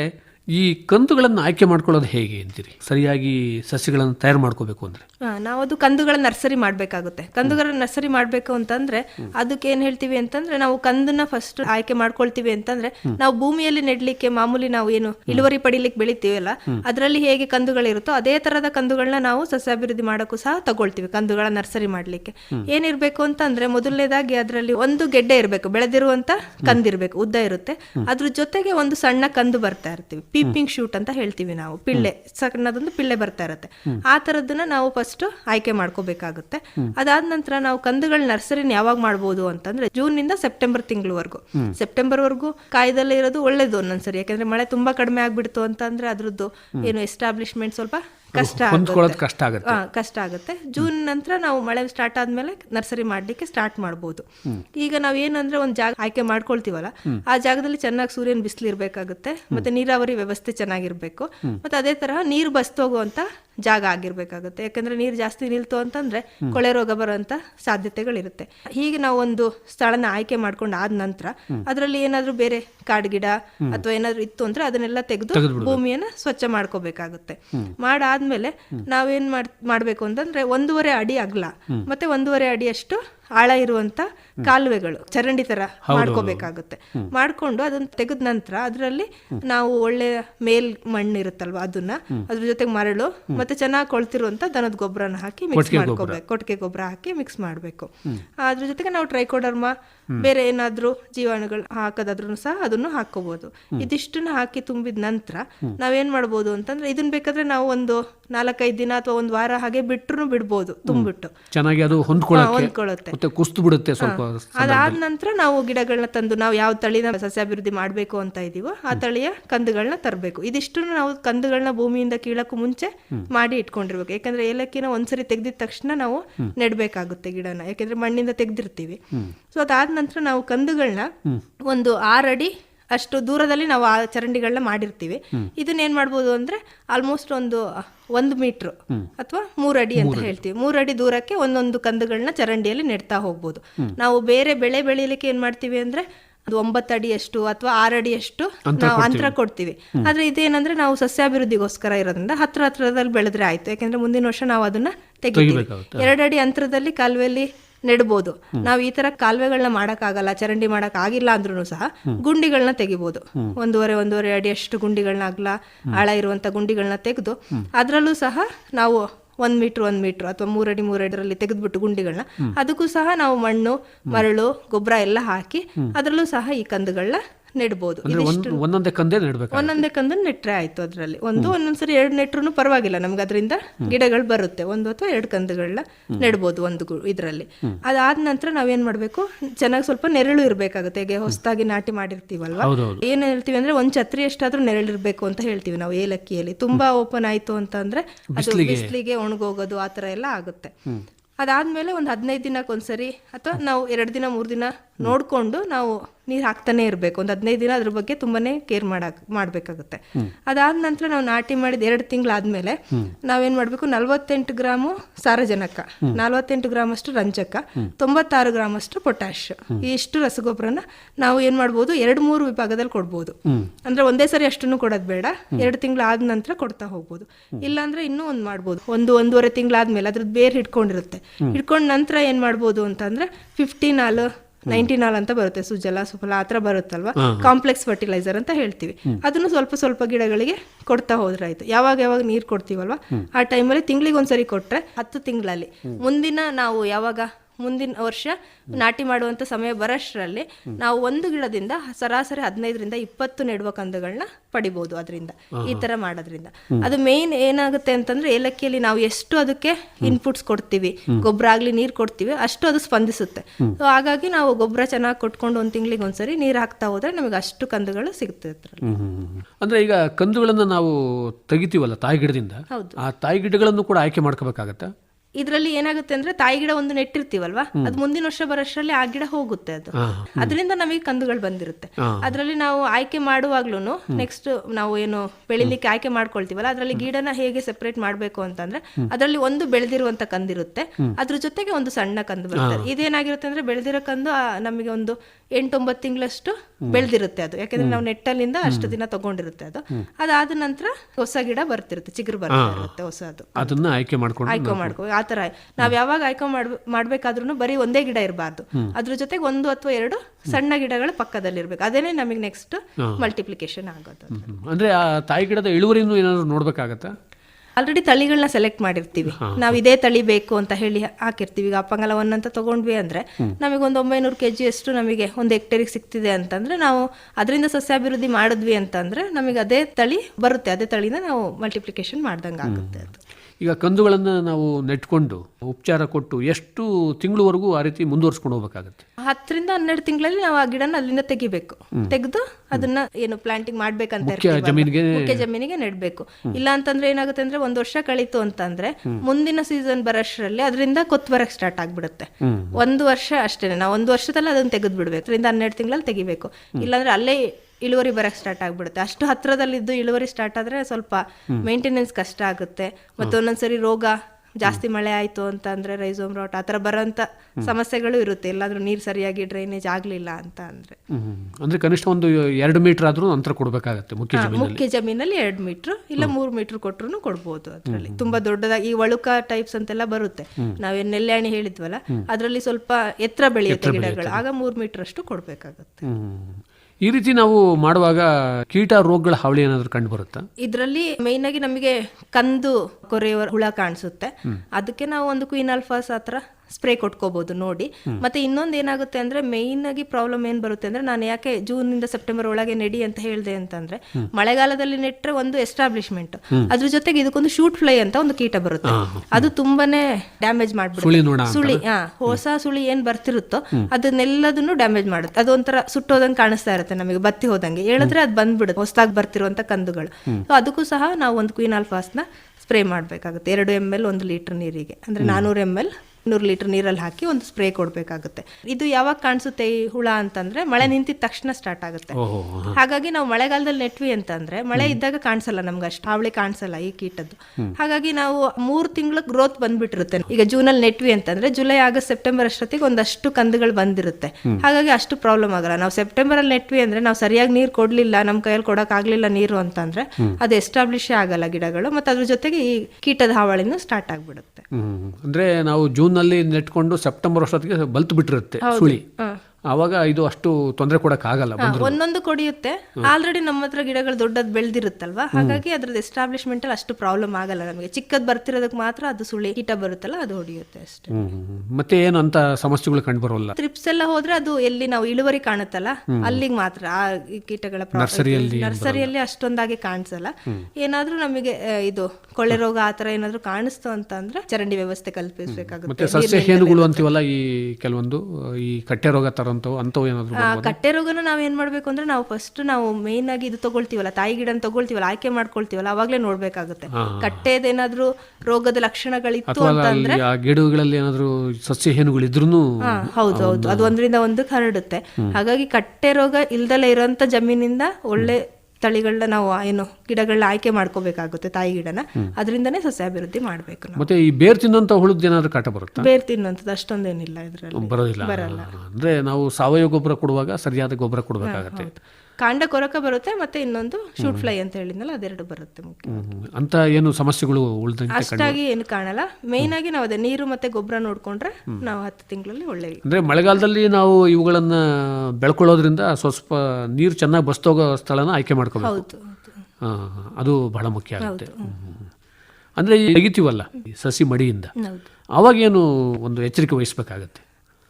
ಈ ಕಂದುಗಳನ್ನು ಆಯ್ಕೆ ಮಾಡ್ಕೊಳ್ಳೋದು ಹೇಗೆ ಅಂತೀರಿ? ಸರಿಯಾಗಿ ಸಸಿಗಳನ್ನು ತಯಾರು ಮಾಡ್ಕೋಬೇಕು ಅಂದ್ರೆ? ನಾವು ಅದು ಕಂದುಗಳ ನರ್ಸರಿ ಮಾಡಬೇಕಾಗುತ್ತೆ. ಕಂದುಗಳ ನರ್ಸರಿ ಮಾಡಬೇಕು ಅಂತಂದ್ರೆ ಅದಕ್ಕೆ ಏನ್ ಹೇಳ್ತೀವಿ ಅಂತಂದ್ರೆ ನಾವು ಕಂದನ್ನ ಫಸ್ಟ್ ಆಯ್ಕೆ ಮಾಡ್ಕೊಳ್ತೀವಿ ಅಂತಂದ್ರೆ ನಾವು ಭೂಮಿಯಲ್ಲಿ ನೆಡ್ಲಿಕ್ಕೆ ಮಾಮೂಲಿ ನಾವು ಏನು ಇಳುವರಿ ಪಡಿಲಿಕ್ಕೆ ಬೆಳಿತೀವಲ್ಲ ಅದರಲ್ಲಿ ಹೇಗೆ ಕಂದುಗಳಿರುತ್ತೋ ಅದೇ ತರದ ಕಂದುಗಳನ್ನ ನಾವು ಸಸ್ಯಾಭಿವೃದ್ಧಿ ಮಾಡೋಕ್ಕೂ ಸಹ ತಗೊಳ್ತೀವಿ ಕಂದುಗಳ ನರ್ಸರಿ ಮಾಡ್ಲಿಕ್ಕೆ. ಏನಿರ್ಬೇಕು ಅಂತಂದ್ರೆ ಮೊದಲನೇದಾಗಿ ಅದರಲ್ಲಿ ಒಂದು ಗೆಡ್ಡೆ ಇರಬೇಕು ಬೆಳೆದಿರುವಂತ ಕಂದಿರ್ಬೇಕು ಉದ್ದ ಇರುತ್ತೆ. ಅದ್ರ ಜೊತೆಗೆ ಒಂದು ಸಣ್ಣ ಕಂದು ಬರ್ತಾ ಇರ್ತೀವಿ. ಪೀಪಿಂಗ್ ಶೂಟ್ ಅಂತ ಹೇಳ್ತೀವಿ ನಾವು ಪಿಳ್ಳೆ. ಸಣ್ಣದೊಂದು ಪಿಳ್ಳೆ ಬರ್ತಾ ಇರುತ್ತೆ. ಆ ತರದನ್ನ ನಾವು ಫಸ್ಟ್ ಆಯ್ಕೆ ಮಾಡ್ಕೋಬೇಕಾಗುತ್ತೆ. ಅದಾದ ನಂತರ ನಾವು ಕಂದುಗಳ ನರ್ಸರಿನ ಯಾವಾಗ ಮಾಡ್ಬೋದು ಅಂತಂದ್ರೆ ಜೂನ್ನಿಂದ ಸೆಪ್ಟೆಂಬರ್ ತಿಂಗಳವರೆಗೂ. ಸೆಪ್ಟೆಂಬರ್ ವರೆಗೂ ಕಾಯ್ದಲ್ಲೇ ಇರೋದು ಒಳ್ಳೇದು ಒಂದೊಂದ್ಸರಿ ಯಾಕಂದ್ರೆ ಮಳೆ ತುಂಬಾ ಕಡಿಮೆ ಆಗ್ಬಿಡ್ತು ಅಂತಂದ್ರೆ ಅದ್ರದ್ದು ಏನು ಎಸ್ಟಾಬ್ಲಿಷ್ಮೆಂಟ್ ಸ್ವಲ್ಪ ಕಷ್ಟ ಹೊಂದ್ಕೊಳ್ಳೋದು. ಕಷ್ಟ ಆಗುತ್ತೆ. ಕಷ್ಟ ಆಗುತ್ತೆ. ಜೂನ್ ನಂತರ ನಾವು ಮಳೆ ಸ್ಟಾರ್ಟ್ ಆದ್ಮೇಲೆ ನರ್ಸರಿ ಮಾಡ್ಲಿಕ್ಕೆ ಸ್ಟಾರ್ಟ್ ಮಾಡ್ಬೋದು. ಈಗ ನಾವು ಏನಂದ್ರೆ ಒಂದು ಜಾಗ ಆಯ್ಕೆ ಮಾಡ್ಕೊಳ್ತೀವಲ್ಲ ಆ ಜಾಗದಲ್ಲಿ ಚೆನ್ನಾಗಿ ಸೂರ್ಯನ ಬಿಸಿಲು ಇರಬೇಕಾಗುತ್ತೆ ಮತ್ತೆ ನೀರಾವರಿ ವ್ಯವಸ್ಥೆ ಚೆನ್ನಾಗಿರ್ಬೇಕು ಮತ್ತೆ ಅದೇ ತರಹ ನೀರು ಬಸ್ತೋಗುವಂತ ಜಾಗ ಆಗಿರ್ಬೇಕಾಗುತ್ತೆ. ಯಾಕಂದ್ರೆ ನೀರು ಜಾಸ್ತಿ ನಿಲ್ತು ಅಂತಂದ್ರೆ ಕೊಳೆ ರೋಗ ಬರುವಂತ ಸಾಧ್ಯತೆಗಳಿರುತ್ತೆ. ಹೀಗೆ ನಾವು ಒಂದು ಸ್ಥಳನ ಆಯ್ಕೆ ಮಾಡ್ಕೊಂಡು ಆದ ನಂತರ ಅದರಲ್ಲಿ ಏನಾದ್ರೂ ಬೇರೆ ಕಾಡ್ಗಿಡ ಅಥವಾ ಏನಾದ್ರೂ ಇತ್ತು ಅಂದ್ರೆ ಅದನ್ನೆಲ್ಲ ತೆಗೆದು ಭೂಮಿಯನ್ನ ಸ್ವಚ್ಛ ಮಾಡ್ಕೋಬೇಕಾಗುತ್ತೆ. ಮಾಡಾದ್ಮೇಲೆ ನಾವೇನ್ ಮಾಡ್ ಮಾಡ್ಬೇಕು ಅಂತಂದ್ರೆ ಒಂದೂವರೆ ಅಡಿ ಅಗಲ. ಮತ್ತೆ ಒಂದೂವರೆ ಅಡಿಯಷ್ಟು ಆಳ ಇರುವಂತ ಕಾಲುವೆಗಳು ಚರಂಡಿ ತರ ಮಾಡ್ಕೋಬೇಕಾಗುತ್ತೆ. ಮಾಡ್ಕೊಂಡು ಅದನ್ನ ತೆಗೆದ ನಂತರ ಅದರಲ್ಲಿ ನಾವು ಒಳ್ಳೆ ಮೇಲ್ ಮಣ್ಣು ಇರುತ್ತಲ್ವ ಅದನ್ನ ಅದ್ರ ಜೊತೆಗೆ ಮರಳು ಮತ್ತೆ ಚೆನ್ನಾಗಿ ಕೊಳ್ತಿರುವಂತ ದನದ ಗೊಬ್ಬರನ ಹಾಕಿ ಮಿಕ್ಸ್ ಮಾಡ್ಕೋಬೇಕು. ಕೊಟ್ಟಿಗೆ ಗೊಬ್ಬರ ಹಾಕಿ ಮಿಕ್ಸ್ ಮಾಡಬೇಕು. ಅದ್ರ ಜೊತೆಗೆ ನಾವು ಟ್ರೈಕೋಡರ್ಮ ಬೇರೆ ಏನಾದ್ರೂ ಜೀವಾಣುಗಳು ಹಾಕೋದಾದ್ರೂ ಸಹ ಅದನ್ನು ಹಾಕೋಬಹುದು ಇದಿಷ್ಟನ್ನ ಹಾಕಿ ತುಂಬಿದ ನಂತರ ನಾವೇನ್ ಮಾಡ್ಬೋದು ಅಂತಂದ್ರೆ ಇದನ್ನ ಬೇಕಾದ್ರೆ ನಾವು ಒಂದು ನಾಲ್ಕೈದು ದಿನ ಅಥವಾ ಒಂದ್ ವಾರ ಹಾಗೆ ಬಿಟ್ಟರು ಬಿಡ್ಬೋದು ತುಂಬಿಟ್ಟು. ಚೆನ್ನಾಗಿ ಅದು ಹೊಂದ್ಕೊಳ್ಳುತ್ತೆ. ಮತ್ತೆ ಕುಸ್ತು ಬಿಡುತ್ತೆ ಸ್ವಲ್ಪ ಅದಾದ ನಂತರ ನಾವು ಗಿಡಗಳನ್ನ ತಂದು ನಾವು ಯಾವ ತಳಿನ ಸಸ್ಯಾಭಿವೃದ್ಧಿ ಮಾಡಬೇಕು ಅಂತ ಇದೀವೋ ಆ ತಳಿಯ ಕಂದುಗಳನ್ನ ತರಬೇಕು. ಇದಿಷ್ಟು ನಾವು ಕಂದುಗಳನ್ನ ಭೂಮಿಯಿಂದ ಕೀಳಕ್ಕೂ ಮುಂಚೆ ಮಾಡಿ ಇಟ್ಕೊಂಡಿರ್ಬೇಕು. ಯಾಕಂದ್ರೆ ಏಲಕ್ಕಿನ ಒಂದ್ಸರಿ ತೆಗೆದಿದ ತಕ್ಷಣ ನಾವು ನೆಡ್ಬೇಕಾಗುತ್ತೆ ಗಿಡನ. ಯಾಕಂದ್ರೆ ಮಣ್ಣಿಂದ ತೆಗ್ದಿರ್ತೀವಿ. ಸೊ ಅದಾದ ನಂತರ ನಾವು ಕಂದುಗಳನ್ನ ಒಂದು ಆರಡಿ ಅಷ್ಟು ದೂರದಲ್ಲಿ ನಾವು ಆ ಚರಂಡಿಗಳನ್ನ ಮಾಡಿರ್ತೀವಿ. ಇದನ್ನ ಏನ್ ಮಾಡ್ಬೋದು ಅಂದ್ರೆ ಆಲ್ಮೋಸ್ಟ್ ಒಂದು ಒಂದು ಮೀಟ್ರ್ ಅಥವಾ ಮೂರಡಿ ಅಂತ ಹೇಳ್ತೀವಿ. ಮೂರಡಿ ದೂರಕ್ಕೆ ಒಂದೊಂದು ಕಂದುಗಳನ್ನ ಚರಂಡಿಯಲ್ಲಿ ನೆಡ್ತಾ ಹೋಗ್ಬೋದು. ನಾವು ಬೇರೆ ಬೆಳೆ ಬೆಳೆಯಲಿಕ್ಕೆ ಏನ್ ಮಾಡ್ತೀವಿ ಅಂದ್ರೆ ಅದು ಒಂಬತ್ತು ಅಡಿಯಷ್ಟು ಅಥವಾ ಆರು ಅಡಿಯಷ್ಟು ನಾವು ಅಂತರ ಕೊಡ್ತೀವಿ. ಆದ್ರೆ ಇದೇನಂದ್ರೆ ನಾವು ಸಸ್ಯಾಭಿವೃದ್ಧಿಗೋಸ್ಕರ ಇರೋದ್ರಿಂದ ಹತ್ರ ಹತ್ರದಲ್ಲಿ ಬೆಳೆದ್ರೆ ಆಯ್ತು. ಯಾಕಂದ್ರೆ ಮುಂದಿನ ವರ್ಷ ನಾವು ಅದನ್ನ ತೆಗಿತೀವಿ. ಎರಡು ಅಡಿ ಅಂತರದಲ್ಲಿ ಕಾಲುವೆಯಲ್ಲಿ ನೆಡ್ಬೋದು. ನಾವು ಈ ತರ ಕಾಲುವೆಗಳನ್ನ ಮಾಡಕ್ಕಾಗಲ್ಲ ಚರಂಡಿ ಮಾಡಕ್ ಆಗಿಲ್ಲ ಅಂದ್ರೂ ಸಹ ಗುಂಡಿಗಳನ್ನ ತೆಗಿಬೋದು. ಒಂದೂವರೆ ಒಂದೂವರೆ ಅಡಿ ಅಷ್ಟು ಗುಂಡಿಗಳನ್ನ ಅಗಲ ಆಳ ಇರುವಂತ ಗುಂಡಿಗಳನ್ನ ತೆಗೆದು ಅದರಲ್ಲೂ ಸಹ ನಾವು ಒಂದ್ ಮೀಟರ್ ಒಂದ್ ಮೀಟರ್ ಅಥವಾ ಮೂರಡಿ ಮೂರಡಿರಲ್ಲಿ ತೆಗೆದ್ಬಿಟ್ಟು ಗುಂಡಿಗಳನ್ನ ಅದಕ್ಕೂ ಸಹ ನಾವು ಮಣ್ಣು ಮರಳು ಗೊಬ್ಬರ ಎಲ್ಲ ಹಾಕಿ ಅದರಲ್ಲೂ ಸಹ ಈ ಕಂದುಗಳನ್ನ ನೆಡ್ಬೋದು. ಒಂದೊಂದೇ ಕಂದೇ ನೆಡ್ಬೇಕು ಒಂದೊಂದೇ ಕಂದು ನೆಟ್ರೆ ಆಯ್ತು ಅದರಲ್ಲಿ. ಒಂದು ಒಂದೊಂದ್ಸರಿ ಎರಡು ನೆಟ್ರು ಪರವಾಗಿಲ್ಲ ನಮ್ಗೆ ಅದರಿಂದ ಗಿಡಗಳು ಬರುತ್ತೆ. ಒಂದು ಅಥವಾ ಎರಡು ಕಂದುಗಳನ್ನ ನೆಡ್ಬೋದು ಒಂದು ಇದರಲ್ಲಿ. ಅದಾದ ನಂತರ ನಾವೇನ್ ಮಾಡ್ಬೇಕು? ಚೆನ್ನಾಗಿ ಸ್ವಲ್ಪ ನೆರಳು ಇರಬೇಕಾಗುತ್ತೆ. ಹೇಗೆ ಹೊಸದಾಗಿ ನಾಟಿ ಮಾಡಿರ್ತೀವಲ್ವಾ? ಏನ್ ಹೇಳ್ತೀವಿ ಅಂದ್ರೆ ಒಂದ್ ಛತ್ರಿ ಎಷ್ಟಾದ್ರೂ ನೆರಳಿರ್ಬೇಕು ಅಂತ ಹೇಳ್ತೀವಿ ನಾವು ಏಲಕ್ಕಿಯಲ್ಲಿ. ತುಂಬಾ ಓಪನ್ ಆಯ್ತು ಅಂತ ಅಂದ್ರೆ ಅದು ಬಿಸಿಲಿಗೆ. ಒಣಗೋಗೋದು ಆ ತರ ಎಲ್ಲ ಆಗುತ್ತೆ. ಅದಾದ್ಮೇಲೆ ಒಂದು ಹದಿನೈದು ದಿನಕ್ಕೊಂದ್ಸರಿ ಅಥವಾ ನಾವು ಎರಡು ದಿನ ಮೂರು ದಿನ ನೋಡ್ಕೊಂಡು ನಾವು ನೀರು ಹಾಕ್ತಾನೆ ಇರಬೇಕು. ಒಂದು ಹದಿನೈದು ದಿನ ಅದ್ರ ಬಗ್ಗೆ ತುಂಬಾನೇ ಕೇರ್ ಮಾಡಕ್ ಮಾಡಬೇಕಾಗುತ್ತೆ. ಅದಾದ ನಂತರ ನಾವು ನಾಟಿ ಮಾಡಿದ ಎರಡು ತಿಂಗಳಾದ್ಮೇಲೆ ನಾವೇನ್ ಮಾಡಬೇಕು ನಲ್ವತ್ತೆಂಟು ಗ್ರಾಮು ಸಾರಜನಕ ನಲ್ವತ್ತೆಂಟು ಗ್ರಾಮ್ ಅಷ್ಟು ರಂಜಕ ತೊಂಬತ್ತಾರು ಗ್ರಾಮ್ ಅಷ್ಟು ಪೊಟ್ಯಾಶ್ ಇಷ್ಟು ರಸಗೊಬ್ಬರನ ನಾವು ಏನ್ ಮಾಡ್ಬೋದು ಎರಡು ಮೂರು ವಿಭಾಗದಲ್ಲಿ ಕೊಡ್ಬೋದು. ಅಂದ್ರೆ ಒಂದೇ ಸರಿ ಅಷ್ಟನ್ನು ಕೊಡೋದು ಬೇಡ ಎರಡು ತಿಂಗಳಾದ ಆದ ನಂತರ ಕೊಡ್ತಾ ಹೋಗ್ಬೋದು. ಇಲ್ಲಾಂದ್ರೆ ಇನ್ನೂ ಒಂದು ಮಾಡ್ಬೋದು. ಒಂದು ಒಂದೂವರೆ ತಿಂಗಳಾದ್ಮೇಲೆ ಅದ್ರದ್ದು ಬೇರೆ ಹಿಡ್ಕೊಂಡಿರುತ್ತೆ. ಹಿಡ್ಕೊಂಡ್ ನಂತರ ಏನ್ ಮಾಡ್ಬೋದು ಅಂತಂದ್ರೆ ಫಿಫ್ಟೀನ್ ಹಾಲು ನೈನ್ಟೀನ್ ಹಾಲ್ ಅಂತ ಬರುತ್ತೆ ಸುಜಲ ಸುಫಲ ಆ ಥರ ಬರುತ್ತಲ್ವಾ? ಕಾಂಪ್ಲೆಕ್ಸ್ ಫರ್ಟಿಲೈಸರ್ ಅಂತ ಹೇಳ್ತೀವಿ. ಅದನ್ನು ಸ್ವಲ್ಪ ಸ್ವಲ್ಪ ಗಿಡಗಳಿಗೆ ಕೊಡ್ತಾ ಹೋದ್ರೆ ಆಯ್ತು ಯಾವಾಗ ಯಾವಾಗ ನೀರು ಕೊಡ್ತೀವಲ್ವಾ? ಆ ಟೈಮಲ್ಲಿ ತಿಂಗಳಿಗೆ ಒಂದ್ಸರಿ ಕೊಟ್ರೆ ಹತ್ತು ತಿಂಗಳಲ್ಲಿ. ಮುಂದಿನ ನಾವು ಯಾವಾಗ ಮುಂದಿನ ವರ್ಷ ನಾಟಿ ಮಾಡುವಂತ ಸಮಯ ಬರೋಷ್ಟರಲ್ಲಿ ನಾವು ಒಂದು ಗಿಡದಿಂದ ಸರಾಸರಿ ಹದಿನೈದರಿಂದ ಇಪ್ಪತ್ತು ನೆಡುವ ಕಂದುಗಳನ್ನ ಪಡಿಬೋದು ಅದರಿಂದ ಈ ತರ ಮಾಡೋದ್ರಿಂದ. ಅದು ಮೇನ್ ಏನಾಗುತ್ತೆ ಅಂತಂದ್ರೆ ಏಲಕ್ಕಿಯಲ್ಲಿ ನಾವು ಎಷ್ಟು ಅದಕ್ಕೆ ಇನ್ಪುಟ್ಸ್ ಕೊಡ್ತೀವಿ ಗೊಬ್ಬರ ಆಗ್ಲಿ ನೀರು ಕೊಡ್ತೀವಿ ಅಷ್ಟು ಅದು ಸ್ಪಂದಿಸುತ್ತೆ. ಸೊ ಹಾಗಾಗಿ ನಾವು ಗೊಬ್ಬರ ಚೆನ್ನಾಗಿ ಕೊಟ್ಕೊಂಡು ಒಂದು ತಿಂಗಳಿಗೆ ಒಂದ್ಸರಿ ನೀರು ಹಾಕ್ತಾ ಹೋದ್ರೆ ನಮಗೆ ಅಷ್ಟು ಕಂದುಗಳು ಸಿಗುತ್ತೆ ಅಂದ್ರೆ ಈಗ ಕಂದುಗಳನ್ನು ನಾವು ತೆಗಿತೀವಲ್ಲ ತಾಯಿ ಗಿಡದಿಂದ ಆ ತಾಯಿ ಗಿಡಗಳನ್ನು ಕೂಡ ಆಯ್ಕೆ ಮಾಡ್ಕೋಬೇಕಾಗತ್ತಾ? ಇದ್ರಲ್ಲಿ ಏನಾಗುತ್ತೆ ಅಂದ್ರೆ ತಾಯಿ ಗಿಡ ಒಂದು ನೆಟ್ಟಿರ್ತೀವಲ್ವ? ಅದು ಮುಂದಿನ ವರ್ಷ ಬರೋಷ್ಟರಲ್ಲಿ ಆ ಗಿಡ ಹೋಗುತ್ತೆ ಅದು. ಅದರಿಂದ ನಮಗೆ ಕಂದುಗಳು ಬಂದಿರುತ್ತೆ. ಅದರಲ್ಲಿ ನಾವು ಆಯ್ಕೆ ಮಾಡುವಾಗ್ಲೂ ನೆಕ್ಸ್ಟ್ ನಾವು ಏನು ಬೆಳಿಲಿಕ್ಕೆ ಆಯ್ಕೆ ಮಾಡ್ಕೊಳ್ತೀವಲ್ಲ ಅದರಲ್ಲಿ ಗಿಡನ ಹೇಗೆ ಸೆಪರೇಟ್ ಮಾಡಬೇಕು ಅಂತಂದ್ರೆ ಅದರಲ್ಲಿ ಒಂದು ಬೆಳೆದಿರುವಂತ ಕಂದಿರುತ್ತೆ. ಅದ್ರ ಜೊತೆಗೆ ಒಂದು ಸಣ್ಣ ಕಂದು ಬರುತ್ತೆ ಇದೇನಾಗಿರುತ್ತೆ ಅಂದ್ರೆ ಬೆಳೆದಿರೋ ಕಂದು ನಮಗೆ ಒಂದು ಎಂಟೊಂಬತ್ತು ತಿಂಗಳಷ್ಟು ಬೆಳೆದಿರುತ್ತೆ ಅದು. ಯಾಕಂದ್ರೆ ನಾವು ನೆಟ್ಟಲ್ಲಿಂದ ಅಷ್ಟು ದಿನ ತಗೊಂಡಿರುತ್ತೆ ಅದು. ಅದಾದ ನಂತರ ಹೊಸ ಗಿಡ ಬರ್ತಿರುತ್ತೆ ಚಿಗುರು ಬರ್ತಿರುತ್ತೆ ಹೊಸ ಹೊಸದು. ಅದನ್ನ ಆಯ್ಕೆ ಮಾಡ್ಕೊಂಡು ಆಯ್ಕೆ ಮಾಡ್ಕೋ ಆ ತರ ನಾವ್ ಯಾವಾಗ ಆಯ್ಕೆ ಮಾಡ್ ಮಾಡ್ಬೇಕಾದ್ರೂ ಬರೀ ಒಂದೇ ಗಿಡ ಇರಬಾರ್ದು. ಅದ್ರ ಜೊತೆಗೆ ಒಂದು ಅಥವಾ ಎರಡು ಸಣ್ಣ ಗಿಡಗಳು ಪಕ್ಕದಲ್ಲಿ ಇರ್ಬೇಕು ಅದೇನೆ ನಮಗೆ ನೆಕ್ಸ್ಟ್ ಮಲ್ಟಿಪ್ಲಿಕೇಶನ್ ಆಗೋದು. ಅಂದ್ರೆ ಆ ತಾಯಿ ಗಿಡದ ಇಳುವರಿನೂ ಏನಾದ್ರು ನೋಡ್ಬೇಕಾಗತ್ತಾ? ಆಲ್ರೆಡಿ ತಳಿಗಳನ್ನ ಸೆಲೆಕ್ಟ್ ಮಾಡಿರ್ತೀವಿ. ನಾವು ಇದೇ ತಳಿ ಬೇಕು ಅಂತ ಹೇಳಿ ಹಾಕಿರ್ತೀವಿ. ಈಗ ಅಪ್ಪಂಗಲ ಒನ್ ಅಂತ ತಗೊಂಡ್ವಿ ಅಂದ್ರೆ ನಮಗೆ ಒಂದು ಒಂಬೈನೂರು ಕೆ ಜಿ ಅಷ್ಟು ನಮಗೆ ಒಂದು ಹೆಕ್ಟೇರಿಗೆ ಸಿಗ್ತಿದೆ ಅಂತಂದ್ರೆ ನಾವು ಅದರಿಂದ ಸಸ್ಯಾಭಿವೃದ್ಧಿ ಮಾಡಿದ್ವಿ ಅಂತಂದ್ರೆ ನಮಗೆ ಅದೇ ತಳಿ ಬರುತ್ತೆ. ಅದೇ ತಳಿನ ನಾವು ಮಲ್ಟಿಪ್ಲಿಕೇಶನ್ ಮಾಡ್ದಂಗೆ ಆಗುತ್ತೆ ಅದು. ಈಗ ಕಂದುಗಳನ್ನು ನಾವು ನೆಟ್ಕೊಂಡು ಉಪಚಾರ ಕೊಟ್ಟು ಎಷ್ಟು ತಿಂಗಳವರೆಗೂ ಆ ರೀತಿ ಮುಂದುವರ್ಸ್ಕೊಂಡು ಹೋಗ್ಬೇಕಾಗತ್ತೆ? ಹತ್ತರಿಂದ ಹನ್ನೆರಡು ತಿಂಗಳಲ್ಲಿ ನಾವು ಆ ಗಿಡನ ಅಲ್ಲಿಂದ ತೆಗಿಬೇಕು. ತೆಗೆದು ಅದನ್ನ ಏನು ಪ್ಲಾಂಟಿಂಗ್ ಮಾಡ್ಬೇಕಂತ ಮುಖ್ಯ ಜಮೀನಿಗೆ- ಮುಖ್ಯ ಜಮೀನಿಗೆ ನೆಡ್ಬೇಕು. ಇಲ್ಲ ಅಂತಂದ್ರೆ ಏನಾಗುತ್ತೆ ಅಂದ್ರೆ ಒಂದ್ ವರ್ಷ ಕಳೀತು ಅಂತಂದ್ರೆ ಮುಂದಿನ ಸೀಸನ್ ಬರೋಷ್ಟರಲ್ಲಿ ಅದರಿಂದ ಕೊತ್ವರಕ್ ಸ್ಟಾರ್ಟ್ ಆಗ್ಬಿಡುತ್ತೆ. ಒಂದು ವರ್ಷ ಅಷ್ಟೇನೆ. ನಾವು ಒಂದು ವರ್ಷದಲ್ಲಿ ಅದನ್ನ ತೆಗೆದು ಬಿಡ್ಬೇಕು ಅದರಿಂದ ಹನ್ನೆರಡು ತಿಂಗಳಲ್ಲಿ ತೆಗಿಬೇಕು. ಇಲ್ಲಾಂದ್ರೆ ಅಲ್ಲೇ ಇಳುವರಿ ಬರಕ್ ಸ್ಟಾರ್ಟ್ ಆಗ್ಬಿಡುತ್ತೆ. ಅಷ್ಟು ಹತ್ರದಲ್ಲಿದ್ದು ಇಳುವರಿ ಸ್ಟಾರ್ಟ್ ಆದ್ರೆ ಸ್ವಲ್ಪ ಮೇಂಟೆನೆನ್ಸ್ ಕಷ್ಟ ಆಗುತ್ತೆ. ಮತ್ತೆ ಒಂದೊಂದ್ಸರಿ ರೋಗ ಜಾಸ್ತಿ ಮಳೆ ಆಯ್ತು ಅಂತ ಅಂದ್ರೆ ರೈಸೋಮ್ ರೋಟ್ ಆತರ ಥರ ಬರೋಂಥ ಸಮಸ್ಯೆಗಳು ಇರುತ್ತೆ. ಎಲ್ಲಾದ್ರೂ ನೀರು ಸರಿಯಾಗಿ ಡ್ರೈನೇಜ್ ಆಗ್ಲಿಲ್ಲ ಅಂತ ಅಂದ್ರೆ. ಅಂದ್ರೆ ಕನಿಷ್ಠ ಒಂದು ಎರಡು ಮೀಟರ್ ಆದ್ರೂ ಅಂತರ ಕೊಡಬೇಕಾಗತ್ತೆ ಮುಖ್ಯ ಜಮೀನಲ್ಲಿ. ಮುಖ್ಯ ಜಮೀನಲ್ಲಿ ಎರಡು ಮೀಟರ್ ಇಲ್ಲ ಮೂರು ಮೀಟರ್ ಕೊಟ್ಟರು ಕೊಡ್ಬೋದು ಅದರಲ್ಲಿ. ತುಂಬಾ ದೊಡ್ಡದಾಗಿ ಈ ಒಳುಕ ಟೈಪ್ಸ್ ಅಂತೆಲ್ಲ ಬರುತ್ತೆ. ನಾವೇನ್ ನೆಲ್ಯಾಣಿ ಹೇಳಿದ್ವಲ್ಲ ಅದರಲ್ಲಿ ಸ್ವಲ್ಪ ಎತ್ತರ ಬೆಳೆಯುತ್ತೆ ಗಿಡಗಳು. ಆಗ ಮೂರು ಮೀಟರ್ ಅಷ್ಟು ಕೊಡ್ಬೇಕಾಗುತ್ತೆ. ಈ ರೀತಿ ನಾವು ಮಾಡುವಾಗ ಕೀಟ ರೋಗಗಳ ಹಾವಳಿ ಏನಾದ್ರು ಕಂಡು ಬರುತ್ತಾ? ಇದರಲ್ಲಿ ಮೇಯ್ನ್ ಆಗಿ ನಮಗೆ ಕಂದು ಕೊರೆಯುವ ಹುಳ ಕಾಣಿಸುತ್ತೆ. ಅದಕ್ಕೆ ನಾವು ಒಂದು ಕ್ವೀನ್ ಅಲ್ಫಾಸ್ ಆ ಥರ ಸ್ಪ್ರೇ ಕೊಟ್ಕೋಬಹುದು ನೋಡಿ. ಮತ್ತೆ ಇನ್ನೊಂದು ಏನಾಗುತ್ತೆ ಅಂದ್ರೆ ಮೇಯ್ನ್ ಆಗಿ ಪ್ರಾಬ್ಲಮ್ ಏನ್ ಬರುತ್ತೆ ಅಂದ್ರೆ ನಾನು ಯಾಕೆ ಜೂನ್ ಇಂದ ಸೆಪ್ಟೆಂಬರ್ ಒಳಗೆ ನೆಡಿ ಅಂತ ಹೇಳಿದೆ ಅಂತಂದ್ರೆ ಮಳೆಗಾಲದಲ್ಲಿ ನೆಟ್ರೆ ಒಂದು ಎಸ್ಟಾಬ್ಲಿಷ್ಮೆಂಟ್ ಅದ್ರ ಜೊತೆಗೆ ಇದಕ್ಕೊಂದು ಶೂಟ್ ಫ್ಲೈ ಅಂತ ಒಂದು ಕೀಟ ಬರುತ್ತೆ. ಅದು ತುಂಬಾನೇ ಡ್ಯಾಮೇಜ್ ಮಾಡ್ಬಿಡುತ್ತೆ. ಸುಳಿ ಹಾ ಹೊಸ ಸುಳಿ ಏನ್ ಬರ್ತಿರುತ್ತೋ ಅದನ್ನೆಲ್ಲದನ್ನು ಡ್ಯಾಮೇಜ್ ಮಾಡುತ್ತೆ. ಅದೊಂಥರ ಸುಟ್ಟೋದಂಗೆ ಕಾಣಿಸ್ತಾ ಇರುತ್ತೆ ನಮಗೆ ಬತ್ತಿ ಹೋದಂಗೆ. ಹೇಳಿದ್ರೆ ಅದು ಬಂದ್ಬಿಡುತ್ತೆ ಹೊಸದಾಗಿ ಬರ್ತಿರುವಂತ ಕಂದುಗಳು. ಸೊ ಅದಕ್ಕೂ ಸಹ ನಾವು ಒಂದು ಕ್ವೀನ್ ಆಲ್ಫಾಸ್ನ ಸ್ಪ್ರೇ ಮಾಡಬೇಕಾಗುತ್ತೆ. ಎರಡು ಎಂ ಎಲ್ ಒಂದು ಲೀಟರ್ ನೀರಿಗೆ. ಅಂದ್ರೆ ನಾನೂರು ಎಂ ಎಲ್ ನೂರು ಲೀಟರ್ ನೀರಲ್ಲಿ ಹಾಕಿ ಒಂದು ಸ್ಪ್ರೇ ಕೊಡಬೇಕಾಗುತ್ತೆ. ಇದು ಯಾವಾಗ ಕಾಣಿಸುತ್ತೆ ಈ ಹುಳ ಅಂತಂದ್ರೆ ಮಳೆ ನಿಂತಿದ ತಕ್ಷಣ ಸ್ಟಾರ್ಟ್ ಆಗುತ್ತೆ. ಹಾಗಾಗಿ ನಾವು ಮಳೆಗಾಲದಲ್ಲಿ ನೆಟ್ವಿ ಅಂತಂದ್ರೆ ಮಳೆ ಇದ್ದಾಗ ಕಾಣಿಸಲ್ಲ ನಮ್ಗೆ ಅಷ್ಟು ಹಾವಳಿ ಕಾಣಿಸಲ್ಲ ಈ ಕೀಟದ್ದು. ಹಾಗಾಗಿ ನಾವು ಮೂರು ತಿಂಗಳ ಗ್ರೋತ್ ಬಂದ್ಬಿಟ್ಟಿರುತ್ತೆ. ಈಗ ಜೂನಲ್ಲಿ ನೆಟ್ವಿ ಅಂತಂದ್ರೆ ಜುಲೈ ಆಗಸ್ಟ್ ಸೆಪ್ಟೆಂಬರ್ ಅಷ್ಟೊತ್ತಿಗೆ ಒಂದಷ್ಟು ಕಂದುಗಳು ಬಂದಿರುತ್ತೆ. ಹಾಗಾಗಿ ಅಷ್ಟು ಪ್ರಾಬ್ಲಮ್ ಆಗಲ್ಲ. ನಾವು ಸೆಪ್ಟೆಂಬರ್ ಅಲ್ಲಿ ನೆಟ್ವಿ ಅಂದ್ರೆ ನಾವು ಸರಿಯಾಗಿ ನೀರು ಕೊಡ್ಲಿಲ್ಲ ನಮ್ಮ ಕೈಯಲ್ಲಿ ಕೊಡಕ್ ಆಗ್ಲಿಲ್ಲ ನೀರು ಅಂತಂದ್ರೆ ಅದು ಎಸ್ಟಾಬ್ಲಿಷ್ ಆಗಲ್ಲ ಗಿಡಗಳು. ಮತ್ತೆ ಅದ್ರ ಜೊತೆಗೆ ಈ ಕೀಟದ ಹಾವಳಿನೂ ಸ್ಟಾರ್ಟ್ ಆಗ್ಬಿಡುತ್ತೆ. ಅಂದ್ರೆ ನಾವು ಜೂನ್ ನಲ್ಲಿ ನೆಟ್ಕೊಂಡು ಸೆಪ್ಟೆಂಬರ್ ಅಷ್ಟೊತ್ತಿಗೆ ಬಲ್ತು ಬಿಟ್ಟಿರುತ್ತೆ ಸುಳಿ. ಆವಾಗ ಇದು ಅಷ್ಟು ತೊಂದರೆ ಕೊಡಕ್ ಆಗಲ್ಲ ಒಂದೊಂದು ಕೊಡಿಯುತ್ತೆ. ಆಲ್ರೆಡಿ ನಮ್ಮ ಹತ್ರ ಗಿಡಗಳು ದೊಡ್ಡದ್ ಬೆಳೆದಿರುತ್ತಲ್ವಾ? ಹಾಗಾಗಿ ಅದ್ರದ್ದು ಎಸ್ಟಾಬ್ಲಿಷ್ಮೆಂಟ್ ಅಲ್ಲಿ ಅಷ್ಟು ಪ್ರಾಬ್ಲಮ್ ಆಗಲ್ಲ ನಮಗೆ. ಚಿಕ್ಕದ್ ಬರ್ತಿರೋದಕ್ಕೆ ಮಾತ್ರ ಅದು ಸುಳಿ ಕೀಟ ಬರುತ್ತಲ್ಲ ಅದು ಹೊಡಿಯುತ್ತೆ ಅಷ್ಟೇ. ಮತ್ತೆ ಏನು ಅಂತ ಸಮಸ್ಯೆಗಳು ಕಂಡು ಬರೋಲ್ಲ? ಟ್ರಿಪ್ಸ್ ಎಲ್ಲ ಹೋದ್ರೆ ಅದು ಎಲ್ಲಿ ನಾವು ಇಳುವರಿ ಕಾಣುತ್ತಲ್ಲ ಅಲ್ಲಿಗೆ ಮಾತ್ರ ಆ ಕೀಟಗಳ ನರ್ಸರಿಯಲ್ಲಿ ನರ್ಸರಿಯಲ್ಲಿ ಅಷ್ಟೊಂದಾಗಿ ಕಾಣಿಸಲ್ಲ. ಏನಾದ್ರೂ ನಮಗೆ ಇದು ಕೊಳೆ ರೋಗ ಆತರ ಏನಾದ್ರೂ ಕಾಣಿಸ್ತು ಅಂತ ಅಂದ್ರೆ ಚರಂಡಿ ವ್ಯವಸ್ಥೆ ಕಲ್ಪಿಸಬೇಕಾಗುತ್ತೆ. ಸಸ್ಯ ಹೇನುಗಳು ಅಂತೀವಲ್ಲ ಈ ಕೆಲವೊಂದು ಈ ಕಟ್ಟೆ ರೋಗ ತರಂತವು ಅಂತವು ಏನಾದ್ರು ಏನಾದರೂ ಕಟ್ಟೆ ರೋಗನ ನಾವ್ ಏನ್ ಮಾಡ್ಬೇಕು ಅಂದ್ರೆ ನಾವು ಫಸ್ಟ್ ನಾವು ಮೇನ್ ಆಗಿ ಇದು ತಗೊಳ್ತೀವಲ್ಲ ತಾಯಿ ಗಿಡನ ತಗೊಳ್ತೀವಲ್ಲ ಆಯ್ಕೆ ಮಾಡ್ಕೊಳ್ತೀವಲ್ಲ ಅವಾಗಲೇ ನೋಡ್ಬೇಕಾಗುತ್ತೆ. ಕಟ್ಟೆದೇನಾದ್ರೂ ರೋಗದ ಲಕ್ಷಣಗಳಿತ್ತು ಅಂತಂದ್ರೆ ಗಿಡಗಳಲ್ಲಿ ಏನಾದ್ರೂ ಸಸ್ಯ ಹೌದು ಹೌದು. ಅದು ಒಂದರಿಂದ ಒಂದಕ್ಕೆ ಹರಡುತ್ತೆ. ಹಾಗಾಗಿ ಕಟ್ಟೆ ರೋಗ ಇಲ್ದಲೇ ಇರೋಂಥ ಜಮೀನಿಂದ ಒಳ್ಳೆ ತಳಿಗಳನ್ನ ನಾವು ಏನು ಗಿಡಗಳನ್ನ ಆಯ್ಕೆ ಮಾಡ್ಕೋಬೇಕಾಗುತ್ತೆ ತಾಯಿ ಗಿಡನ. ಅದರಿಂದನೇ ಸಸ್ಯ ಅಭಿವೃದ್ಧಿ ಮಾಡಬೇಕು ಮತ್ತೆ ಈ ಬೇರ್ ತಿನ್ನಂತ ಹುಳದ ಏನಾದ್ರು ಕಾಟ ಬರುತ್ತೆ? ಬೇರ್ ತಿನ್ನುವಂಥದ್ದು ಅಷ್ಟೊಂದೇನಿಲ್ಲ ಇದರಲ್ಲಿ. ಬರೋದಿಲ್ಲ. ಅಂದ್ರೆ ನಾವು ಸಾವಯವ ಗೊಬ್ಬರ ಕೊಡುವಾಗ ಸರಿಯಾದ ಗೊಬ್ಬರ ಕೊಡಬೇಕಾಗತ್ತೆ. ಕಾಂಡ ಕೊರಕ ಬರುತ್ತೆ ಮತ್ತೆ ಇನ್ನೊಂದು ಶೂಟ್ ಫ್ಲೈ ಅಂತ ಹೇಳಿದ್ನಲ್ಲ ಅದೆರಡು ಬರುತ್ತೆ ಮುಖ್ಯ. ಅಂತ ಏನು ಸಮಸ್ಯೆಗಳು ಅಷ್ಟಾಗಿ ಏನು ಕಾಣಲ್ಲ. ಮೇನ್ ಆಗಿ ನಾವು ಅದೇ ನೀರು ಮತ್ತೆ ಗೊಬ್ಬರ ನೋಡ್ಕೊಂಡ್ರೆ ನಾವು ಹತ್ತು ತಿಂಗಳಲ್ಲಿ ಒಳ್ಳೆ ಅಂದ್ರೆ ಮಳೆಗಾಲದಲ್ಲಿ ನಾವು ಇವುಗಳನ್ನ ಬೆಳ್ಕೊಳ್ಳೋದ್ರಿಂದ ಸ್ವಲ್ಪ ನೀರು ಚೆನ್ನಾಗಿ ಬಸ್ತೋಗೋ ಸ್ಥಳನ ಆಯ್ಕೆ ಮಾಡ್ಕೋಬೇಕು. ಅದು ಬಹಳ ಮುಖ್ಯ ಆಗುತ್ತೆ. ಅಂದ್ರೆ ತೆಗಿತೀವಲ್ಲ ಸಸಿ ಮಡಿಯಿಂದ. ಅವಾಗೇನು ಅವಾಗ ಒಂದು ಎಚ್ಚರಿಕೆ ವಹಿಸ್ಬೇಕಾಗತ್ತೆ?